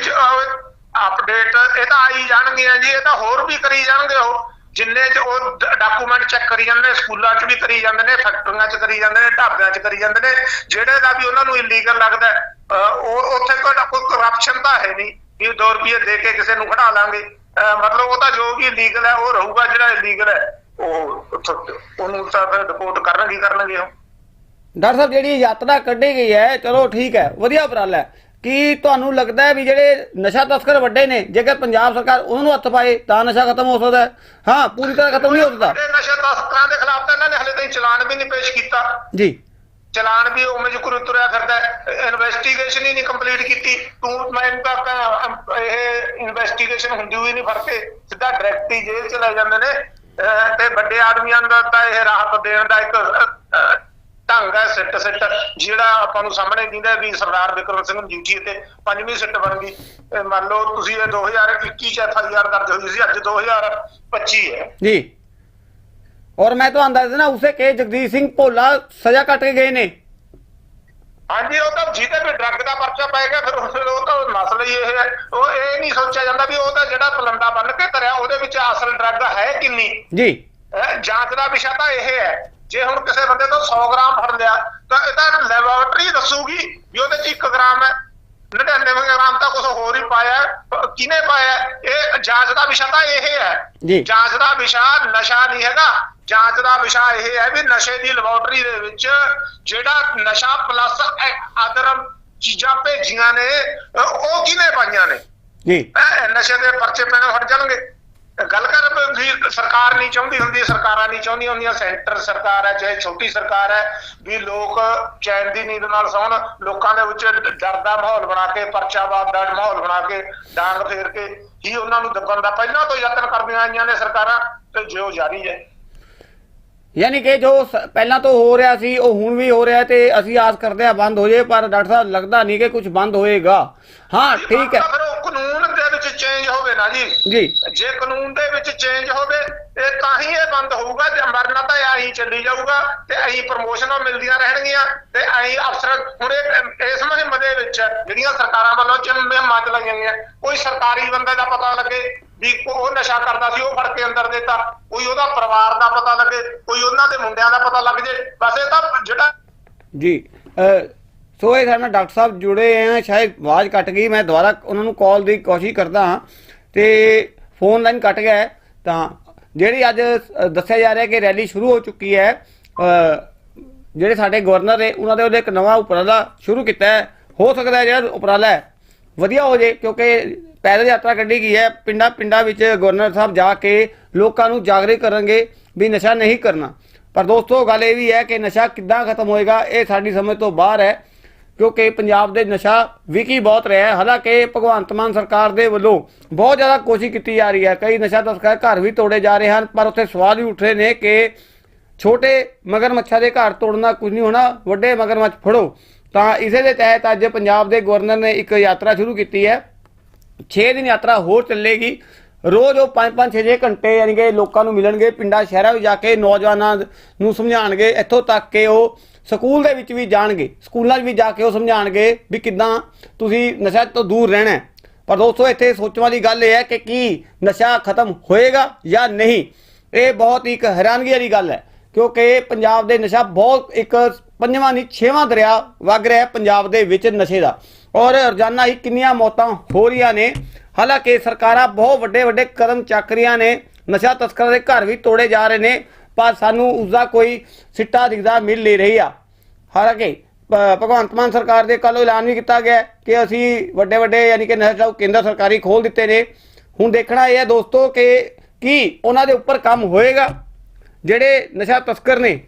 ਅਪਡੇਟ ਇਹ ਤਾਂ ਆਈ ਜਾਣਗੀਆਂ ਜੀ ਇਹ ਤਾਂ ਹੋਰ ਵੀ ਕਰੀ ਜਾਣਗੇ ਉਹ। ਜਿੰਨੇ ਚ ਉਹ ਡਾਕੂਮੈਂਟ ਚੈੱਕ ਕਰੀ ਜਾਂਦੇ ਨੇ, ਸਕੂਲਾਂ 'ਚ ਵੀ ਕਰੀ ਜਾਂਦੇ ਨੇ ਫੈਕਟਰੀਆਂ 'ਚ ਕਰੀ ਜਾਂਦੇ ਨੇ, ਢਾਬਿਆਂ 'ਚ ਕਰੀ ਜਾਂਦੇ ਨੇ, ਜਿਹੜੇ ਦਾ ਵੀ ਉਹਨਾਂ ਨੂੰ ਇਲੀਗਲ ਲੱਗਦਾ ਉਹ ਉੱਥੇ ਕੋਈ ਕਰਪਸ਼ਨ ਤਾਂ ਹੈ ਨਹੀਂ ਵੀ 2 ਰੁਪਏ ਦੇ ਕੇ ਕਿਸੇ ਨੂੰ ਖੜਾ ਲਾਂਗੇ। ਮਤਲਬ ਉਹ ਤਾਂ ਜੋ ਵੀ ਇਲੀਗਲ ਹੈ, ਉਹ ਰਹੂਗਾ ਜਿਹੜਾ ਇਲੀਗਲ ਹੈ, ਉਹ ਉਹਨੂੰ ਤਾਂ ਰਿਪੋਰਟ ਕਰਨਗੇ ਹੀ ਕਰਨਗੇ ਉਹ। ਡਾਕਟਰ ਸਾਹਿਬ, ਜਿਹੜੀ ਯਾਤਰਾ ਕੱਢੀ ਗਈ ਹੈ, ਚਲੋ ਠੀਕ ਹੈ, ਵਧੀਆ ਉਪਰਾਲਾ ਹੈ। ਕੀ ਤੁਹਾਨੂੰ ਲੱਗਦਾ ਹੈ ਵੀ ਜਿਹੜੇ ਨਸ਼ਾ ਤਸਕਰ ਵੱਡੇ ਨੇ ਜੇਕਰ ਪੰਜਾਬ ਸਰਕਾਰ ਉਹਨਾਂ ਨੂੰ ਹੱਥ ਪਾਏ ਤਾਂ ਨਸ਼ਾ ਖਤਮ ਹੋ ਸਕਦਾ ਹੈ? ਹਾਂ ਪੂਰੀ ਤਰ੍ਹਾਂ ਖਤਮ ਨਹੀਂ ਹੋ ਸਕਦਾ। ਇਹ ਨਸ਼ੇ ਤਸਕਰਾਂ ਦੇ ਖਿਲਾਫ ਤਾਂ ਇਹਨਾਂ ਨੇ ਹਲੇ ਤਾਈਂ ਚਲਾਨ ਵੀ ਨਹੀਂ ਪੇਸ਼ ਕੀਤਾ। ਜੀ। ਚਲਾਨ ਵੀ ਉਵੇਂ ਜਿਹਾ ਤੁਰਿਆ ਫਿਰਦਾ ਇਨਵੈਸਟੀਗੇਸ਼ਨ ਹੀ ਨਹੀਂ ਕੰਪਲੀਟ ਕੀਤੀ। ਤੂੰ ਮੈਨੂੰ ਤਾਂ ਇਹ ਇਨਵੈਸਟੀਗੇਸ਼ਨ ਹੁੰਦੀ ਹੋਈ ਨਹੀਂ ਫੜ ਕੇ ਸਿੱਧਾ ਡਾਇਰੈਕਟ ਹੀ ਜੇਲ੍ਹ ਚ ਲੈ ਜਾਂਦੇ ਨੇ। ਤੇ ਵੱਡੇ ਆਦਮੀਆਂ ਦਾ ਤਾਂ ਇਹ ਰਾਹਤ ਦੇਣ ਦਾ ਇੱਕ ਢੰਗ ਹੈ ਸਿੱਟ ਸਿੱਟ। ਜਿਹੜਾ ਆਪਾਂ ਨੂੰ ਸਾਹਮਣੇ ਦਿੰਦਾ ਵੀ ਸਰਦਾਰ ਵਿਕਰਮ ਸਿੰਘ ਮਜੀਠੀ ਤੇ ਪੰਜਵੀਂ ਸਿੱਟ ਬਣ ਗਈ। ਮੰਨ ਲਓ ਤੁਸੀਂ ਇਹ 2021 ਚ ਐਫਆਈਆਰ ਦਰਜ ਹੋਈ ਸੀ ਅੱਜ 2025 ਹੈ। ਜੀ। ਔਰ ਮੈਂ ਤੁਹਾਨੂੰ ਦੱਸ ਦੇਣਾ ਉਸੇ ਕੇ ਜਗਦੀਸ਼ ਸਿੰਘ ਭੋਲਾ ਸਜ਼ਾ ਕੱਟ ਕੇ ਗਏ ਨੇ। ਹਾਂਜੀ ਉਹ ਤਾਂ ਜਿਹਦੇ ਵੀ ਡਰੱਗ ਦਾ ਪਰਚਾ ਪੈ ਗਿਆ ਫਿਰ ਉਹ ਤਾਂ ਮਸਲਾ ਹੀ ਇਹ ਹੈ। ਉਹ ਇਹ ਨਹੀਂ ਸੋਚਿਆ ਜਾਂਦਾ ਵੀ ਉਹ ਤਾਂ ਜਿਹੜਾ ਪਲੰਦਾ ਬੰਨ ਕੇ ਧਰਿਆ ਉਹਦੇ ਵਿੱਚ ਅਸਲ ਡਰੱਗ ਹੈ ਕਿੰਨੀ? ਜੀ। ਜਾਂਚ ਦਾ ਵਿਸ਼ਾ ਤਾਂ ਇਹ ਹੈ। ਜੇ ਹੁਣ ਕਿਸੇ ਬੰਦੇ ਤੋਂ 100 ਗ੍ਰਾਮ ਫੜ ਲਿਆ ਤਾਂ ਇਹ ਤਾਂ ਲੈਬੋਰੇਟਰੀ ਦੱਸੂਗੀ ਵੀ ਉਹਦੇ ਚ 1 ਗ੍ਰਾਮ ਹੈ। 99 ਗ੍ਰਾਮ ਤਾਂ ਕੁਝ ਹੋਰ ਹੀ ਪਾਇਆ ਕਿਹਨੇ ਪਾਇਆ? ਇਹ ਜਾਂਚ ਦਾ ਵਿਸ਼ਾ ਤਾਂ ਇਹ ਹੈ। ਜਾਂਚ ਦਾ ਵਿਸ਼ਾ ਨਸ਼ਾ ਨਹੀਂ ਹੈਗਾ। ਜਾਂਚ ਦਾ ਵਿਸ਼ਾ ਇਹ ਹੈ ਵੀ ਨਸ਼ੇ ਦੀ ਲੈਬੋਰੇਟਰੀ ਦੇ ਵਿੱਚ ਜਿਹੜਾ ਨਸ਼ਾ ਪਲੱਸ ਅਦਰ ਚੀਜ਼ਾਂ ਭੇਜੀਆਂ ਨੇ ਉਹ ਕਿਹਨੇ ਪਾਈਆਂ ਨੇ? ਜੀ। ਨਸ਼ੇ ਦੇ ਪਰਚੇ ਪੈਣੇ ਹਟ ਜਾਣਗੇ। ਗੱਲ ਕਰ ਵੀ ਸਰਕਾਰ ਨਹੀਂ ਚਾਹੁੰਦੀ ਹੁੰਦੀ ਸਰਕਾਰਾਂ ਨਹੀਂ ਚਾਹੁੰਦੀਆਂ ਹੁੰਦੀਆਂ ਸੈਂਟਰ ਸਰਕਾਰ ਹੈ ਚਾਹੇ ਛੋਟੀ ਸਰਕਾਰ ਹੈ ਵੀ ਲੋਕ ਚੈਨ ਦੀ ਨੀਂਦ ਨਾਲ ਸੌਣ ਲੋਕਾਂ ਦੇ ਵਿੱਚ ਡਰ ਦਾ ਮਾਹੌਲ ਬਣਾ ਕੇ ਪਰਚਾਵਾਦ ਦਾ ਮਾਹੌਲ ਬਣਾ ਕੇ ਡਾਂਗ ਫੇਰ ਕੇ ਹੀ ਉਹਨਾਂ ਨੂੰ ਦੱਬਣ ਦਾ ਪਹਿਲਾਂ ਤੋਂ ਯਤਨ ਕਰਦੀਆਂ ਆਈਆਂ ਨੇ ਸਰਕਾਰਾਂ ਤੇ ਜੋ ਜਾਰੀ ਹੈ। ਯਾਨੀ ਕਿ ਜੋ ਪਹਿਲਾਂ ਤੋਂ ਹੋ ਰਿਹਾ ਸੀ ਉਹ ਹੁਣ ਵੀ ਹੋ ਰਿਹਾ ਤੇ ਅਸੀਂ ਆਸ ਕਰਦੇ ਹਾਂ ਬੰਦ ਹੋ ਜਾਏ ਪਰ ਡਾਕਟਰ ਸਾਹਿਬ ਲੱਗਦਾ ਨਹੀਂ ਕਿ ਕੁਝ ਬੰਦ ਹੋਏਗਾ। ਹਾਂ ਠੀਕ ਹੈ। ਫਿਰ ਉਹ ਕਾਨੂੰਨ ਵਿੱਚ ਚੇਂਜ ਹੋਵੇ ਨਾ ਜੀ। ਜੀ। ਜੇ ਕਾਨੂੰਨ ਦੇ ਵਿੱਚ ਚੇਂਜ ਹੋਵੇ ਇਹ ਤਾਂ ਹੀ ਇਹ ਬੰਦ ਹੋਊਗਾ। ਤੇ ਮਰਨਾ ਤਾਂ ਆਹੀ ਚੱਲੀ ਜਾਊਗਾ ਤੇ ਅਸੀਂ ਪ੍ਰਮੋਸ਼ਨਾਂ ਮਿਲਦੀਆਂ ਰਹਿਣਗੀਆਂ ਤੇ ਅਸੀਂ ਅਫਸਰ ਹੁਣ ਇਸ ਮੁਹਿੰਮ ਦੇ ਵਿੱਚ ਜਿਹੜੀਆਂ ਸਰਕਾਰਾਂ ਵੱਲੋਂ ਮੁਹਿੰਮਾਂ ਚਲਾਈਆਂ ਗਈਆਂ ਕੋਈ ਸਰਕਾਰੀ ਬੰਦੇ ਦਾ ਪਤਾ ਲੱਗੇ ਵੀ ਉਹ ਨਸ਼ਾ ਕਰਦਾ ਸੀ ਉਹ ਫੜ ਕੇ ਅੰਦਰ ਦਿੱਤਾ। ਕੋਈ ਉਹਦਾ ਪਰਿਵਾਰ ਦਾ ਪਤਾ ਲੱਗੇ ਕੋਈ ਉਹਨਾਂ ਦੇ ਮੁੰਡਿਆਂ ਦਾ ਪਤਾ ਲੱਗ ਜੇ। ਬਸ ਇਹ ਤਾਂ ਜਿਹੜਾ ਜੀ ਸੋ ਇਹ ਸਾਡੇ ਨਾਲ ਡਾਕਟਰ ਸਾਹਿਬ ਜੁੜੇ ਆ, ਸ਼ਾਇਦ ਆਵਾਜ਼ ਕੱਟ ਗਈ, ਮੈਂ ਦੁਬਾਰਾ ਉਹਨਾਂ ਨੂੰ ਕਾਲ ਦੀ ਕੋਸ਼ਿਸ਼ ਕਰਦਾ ਹਾਂ। ਤੇ ਫੋਨ ਲਾਈਨ ਕੱਟ ਗਿਆ ਤਾਂ ਜਿਹੜੀ ਅੱਜ ਦੱਸਿਆ ਜਾ ਰਿਹਾ ਕਿ ਰੈਲੀ ਸ਼ੁਰੂ ਹੋ ਚੁੱਕੀ ਹੈ ਜਿਹੜੇ ਸਾਡੇ ਗਵਰਨਰ ਨੇ, ਉਹਨਾਂ ਦੇ ਉਹਦੇ ਇੱਕ ਨਵਾਂ ਉਪਰਾਲਾ ਸ਼ੁਰੂ ਕੀਤਾ ਹੈ। ਹੋ ਸਕਦਾ ਹੈ ਜਿਹੜਾ ਉਪਰਾਲਾ ਹੈ, ਵਧੀਆ ਹੋ ਜੇ, ਕਿਉਂਕਿ ਪੈਦਲ ਯਾਤਰਾ ਕੱਢੀ ਗਈ ਹੈ, ਪਿੰਡਾਂ ਪਿੰਡਾਂ ਵਿੱਚ ਗਵਰਨਰ ਸਾਹਿਬ ਜਾ ਕੇ ਲੋਕਾਂ ਨੂੰ ਜਾਗਰੂਕ ਕਰਨਗੇ ਵੀ ਨਸ਼ਾ ਨਹੀਂ ਕਰਨਾ। ਪਰ ਦੋਸਤੋ, ਗੱਲ ਇਹ ਵੀ ਹੈ ਕਿ ਨਸ਼ਾ ਕਿੱਦਾਂ ਖਤਮ ਹੋਏਗਾ, ਇਹ ਸਾਡੀ ਸਮਝ ਤੋਂ ਬਾਹਰ ਹੈ। ਕਿਉਂਕਿ ਪੰਜਾਬ ਦੇ ਨਸ਼ਾ ਵਿਕੀ ਬਹੁਤ ਰਿਹਾ ਹੈ। ਹਾਲਾਂਕਿ ਭਗਵੰਤ ਮਾਨ ਸਰਕਾਰ ਦੇ ਵੱਲੋਂ ਬਹੁਤ ਜ਼ਿਆਦਾ ਕੋਸ਼ਿਸ਼ ਕੀਤੀ ਜਾ ਰਹੀ ਹੈ। ਕਈ ਨਸ਼ਾ ਤਸਕਰ ਘਰ ਵੀ ਤੋੜੇ ਜਾ ਰਹੇ ਹਨ, ਪਰ ਉੱਥੇ ਸਵਾਲ ਵੀ ਉੱਠ ਰਹੇ ਨੇ ਕਿ ਛੋਟੇ ਮਗਰਮੱਛਾਂ ਦੇ ਘਰ ਤੋੜਨਾ ਕੁਝ ਨਹੀਂ ਹੋਣਾ, ਵੱਡੇ ਮਗਰਮੱਛ ਫੜੋ। ਤਾਂ ਇਸੇ ਦੇ ਤਹਿਤ ਅੱਜ ਪੰਜਾਬ ਦੇ ਗਵਰਨਰ ਨੇ ਇੱਕ ਯਾਤਰਾ ਸ਼ੁਰੂ ਕੀਤੀ ਹੈ। 6 ਦਿਨ ਯਾਤਰਾ ਹੋਰ ਚੱਲੇਗੀ। ਰੋਜ਼ ਉਹ 5-5 6-6 ਘੰਟੇ ਯਾਨੀ ਕਿ ਲੋਕਾਂ ਨੂੰ ਮਿਲਣਗੇ, ਪਿੰਡਾਂ, ਸ਼ਹਿਰਾਂ ਵਿੱਚ ਜਾ ਕੇ ਨੌਜਵਾਨਾਂ ਨੂੰ ਸਮਝਾਣਗੇ ਇੱਥੋਂ ਤੱਕ ਕਿ ਉਹ ਸਕੂਲ ਦੇ ਵਿੱਚ ਵੀ ਜਾਣਗੇ, ਸਕੂਲਾਂ 'ਚ ਵੀ ਜਾ ਕੇ ਉਹ ਸਮਝਾਣਗੇ ਵੀ ਕਿੱਦਾਂ ਤੁਸੀਂ ਨਸ਼ਾ ਤੋਂ ਦੂਰ ਰਹਿਣਾ ਹੈ। ਪਰ ਦੋਸਤੋ, ਇੱਥੇ ਸੋਚਣ ਵਾਲੀ ਗੱਲ ਇਹ ਹੈ ਕਿ ਕੀ ਨਸ਼ਾ ਖਤਮ ਹੋਏਗਾ ਜਾਂ ਨਹੀਂ? ਇਹ ਬਹੁਤ ਹੀ ਇੱਕ ਹੈਰਾਨਗੀ ਵਾਲੀ ਗੱਲ ਹੈ, ਕਿਉਂਕਿ ਪੰਜਾਬ ਦੇ ਨਸ਼ਾ ਬਹੁਤ ਇੱਕ ਪੰਜਵਾਂ ਨਹੀਂ, ਛੇਵਾਂ ਦਰਿਆ ਵਗ ਰਿਹਾ ਪੰਜਾਬ ਦੇ ਵਿੱਚ ਨਸ਼ੇ ਦਾ। ਔਰ ਰੋਜ਼ਾਨਾ ਹੀ ਕਿੰਨੀਆਂ ਮੌਤਾਂ ਹੋ ਰਹੀਆਂ ਨੇ। ਹਾਲਾਂਕਿ ਸਰਕਾਰਾਂ ਬਹੁਤ ਵੱਡੇ ਵੱਡੇ ਕਦਮ ਚੱਕ ਰਹੀਆਂ ਨੇ। ਨਸ਼ਾ ਤਸਕਰਾਂ ਦੇ ਘਰ ਵੀ ਤੋੜੇ ਜਾ ਰਹੇ ਨੇ। ਪਰ ਸਾਨੂੰ ਉਸ ਦਾ ਕੋਈ ਸਿੱਟਾ ਦਿਖਦਾ ਮਿਲ ਨਹੀਂ ਰਹੀ ਆ। ਹਾਲਾਂਕਿ ਭਗਵੰਤ ਮਾਨ ਸਰਕਾਰ ਦੇ ਕੱਲ੍ਹ ਐਲਾਨ ਵੀ ਕੀਤਾ ਗਿਆ ਕਿ ਅਸੀਂ ਵੱਡੇ ਵੱਡੇ ਯਾਨੀ ਕਿ ਨਸ਼ਾ ਚੌਕ ਕੇਂਦਰ ਸਰਕਾਰੀ ਖੋਲ ਦਿੱਤੇ ਨੇ। ਹੁਣ ਦੇਖਣਾ ਇਹ ਹੈ ਦੋਸਤੋ ਕਿ ਕੀ ਉਹਨਾਂ ਦੇ ਉੱਪਰ ਕੰਮ ਹੋਏਗਾ। ਜਿਹੜੇ ਨਸ਼ਾ ਤਸਕਰ ਨੇ,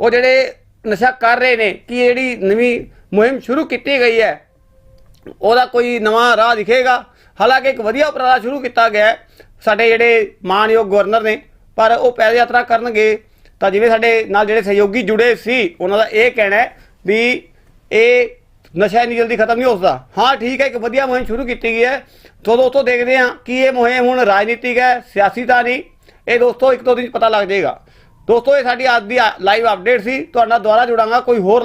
ਉਹ ਜਿਹੜੇ ਨਸ਼ਾ ਕਰ ਰਹੇ ਨੇ, ਕਿ ਜਿਹੜੀ ਨਵੀਂ ਮੁਹਿੰਮ ਸ਼ੁਰੂ ਕੀਤੀ ਗਈ ਹੈ, ਉਹਦਾ ਕੋਈ ਨਵਾਂ ਰਾਹ ਦਿਖੇਗਾ। ਹਾਲਾਂਕਿ ਇੱਕ ਵਧੀਆ ਉਪਰਾਲਾ ਸ਼ੁਰੂ ਕੀਤਾ ਗਿਆ ਸਾਡੇ ਜਿਹੜੇ ਮਾਨਯੋਗ ਗਵਰਨਰ ਨੇ ਪਰ ਉਹ ਪੈਦਲ ਯਾਤਰਾ ਕਰਨਗੇ, ਤਾਂ ਜਿਵੇਂ ਸਾਡੇ ਨਾਲ ਜਿਹੜੇ ਸਹਿਯੋਗੀ ਜੁੜੇ ਸੀ, ਉਹਨਾਂ ਦਾ ਇਹ ਕਹਿਣਾ ਹੈ ਵੀ ਇਹ ਨਸ਼ਾ ਇੰਨੀ ਜਲਦੀ ਖਤਮ ਨਹੀਂ ਹੋ ਸਕਦਾ। ਹਾਂ, ਠੀਕ ਹੈ, ਇੱਕ ਵਧੀਆ ਮੁਹਿੰਮ ਸ਼ੁਰੂ ਕੀਤੀ ਗਈ ਹੈ। ਤੋਂ ਦੋਸਤੋ ਦੇਖਦੇ ਹਾਂ ਕਿ ਇਹ ਮੁਹਿੰਮ ਹੁਣ ਰਾਜਨੀਤਿਕ ਹੈ, ਸਿਆਸੀ ਤਾਂ ਨਹੀਂ। ਇਹ ਦੋਸਤੋ ਇੱਕ ਦੋ ਦਿਨ ਪਤਾ ਲੱਗ ਜਾਏਗਾ। ਦੋਸਤੋ, ਇਹ ਸਾਡੀ ਅੱਜ ਦੀ ਲਾਈਵ ਅਪਡੇਟ ਸੀ। ਤੁਹਾਡਾ ਨਾਲ ਦੁਬਾਰਾ ਜੁੜਾਂਗਾ, ਕੋਈ ਹੋਰ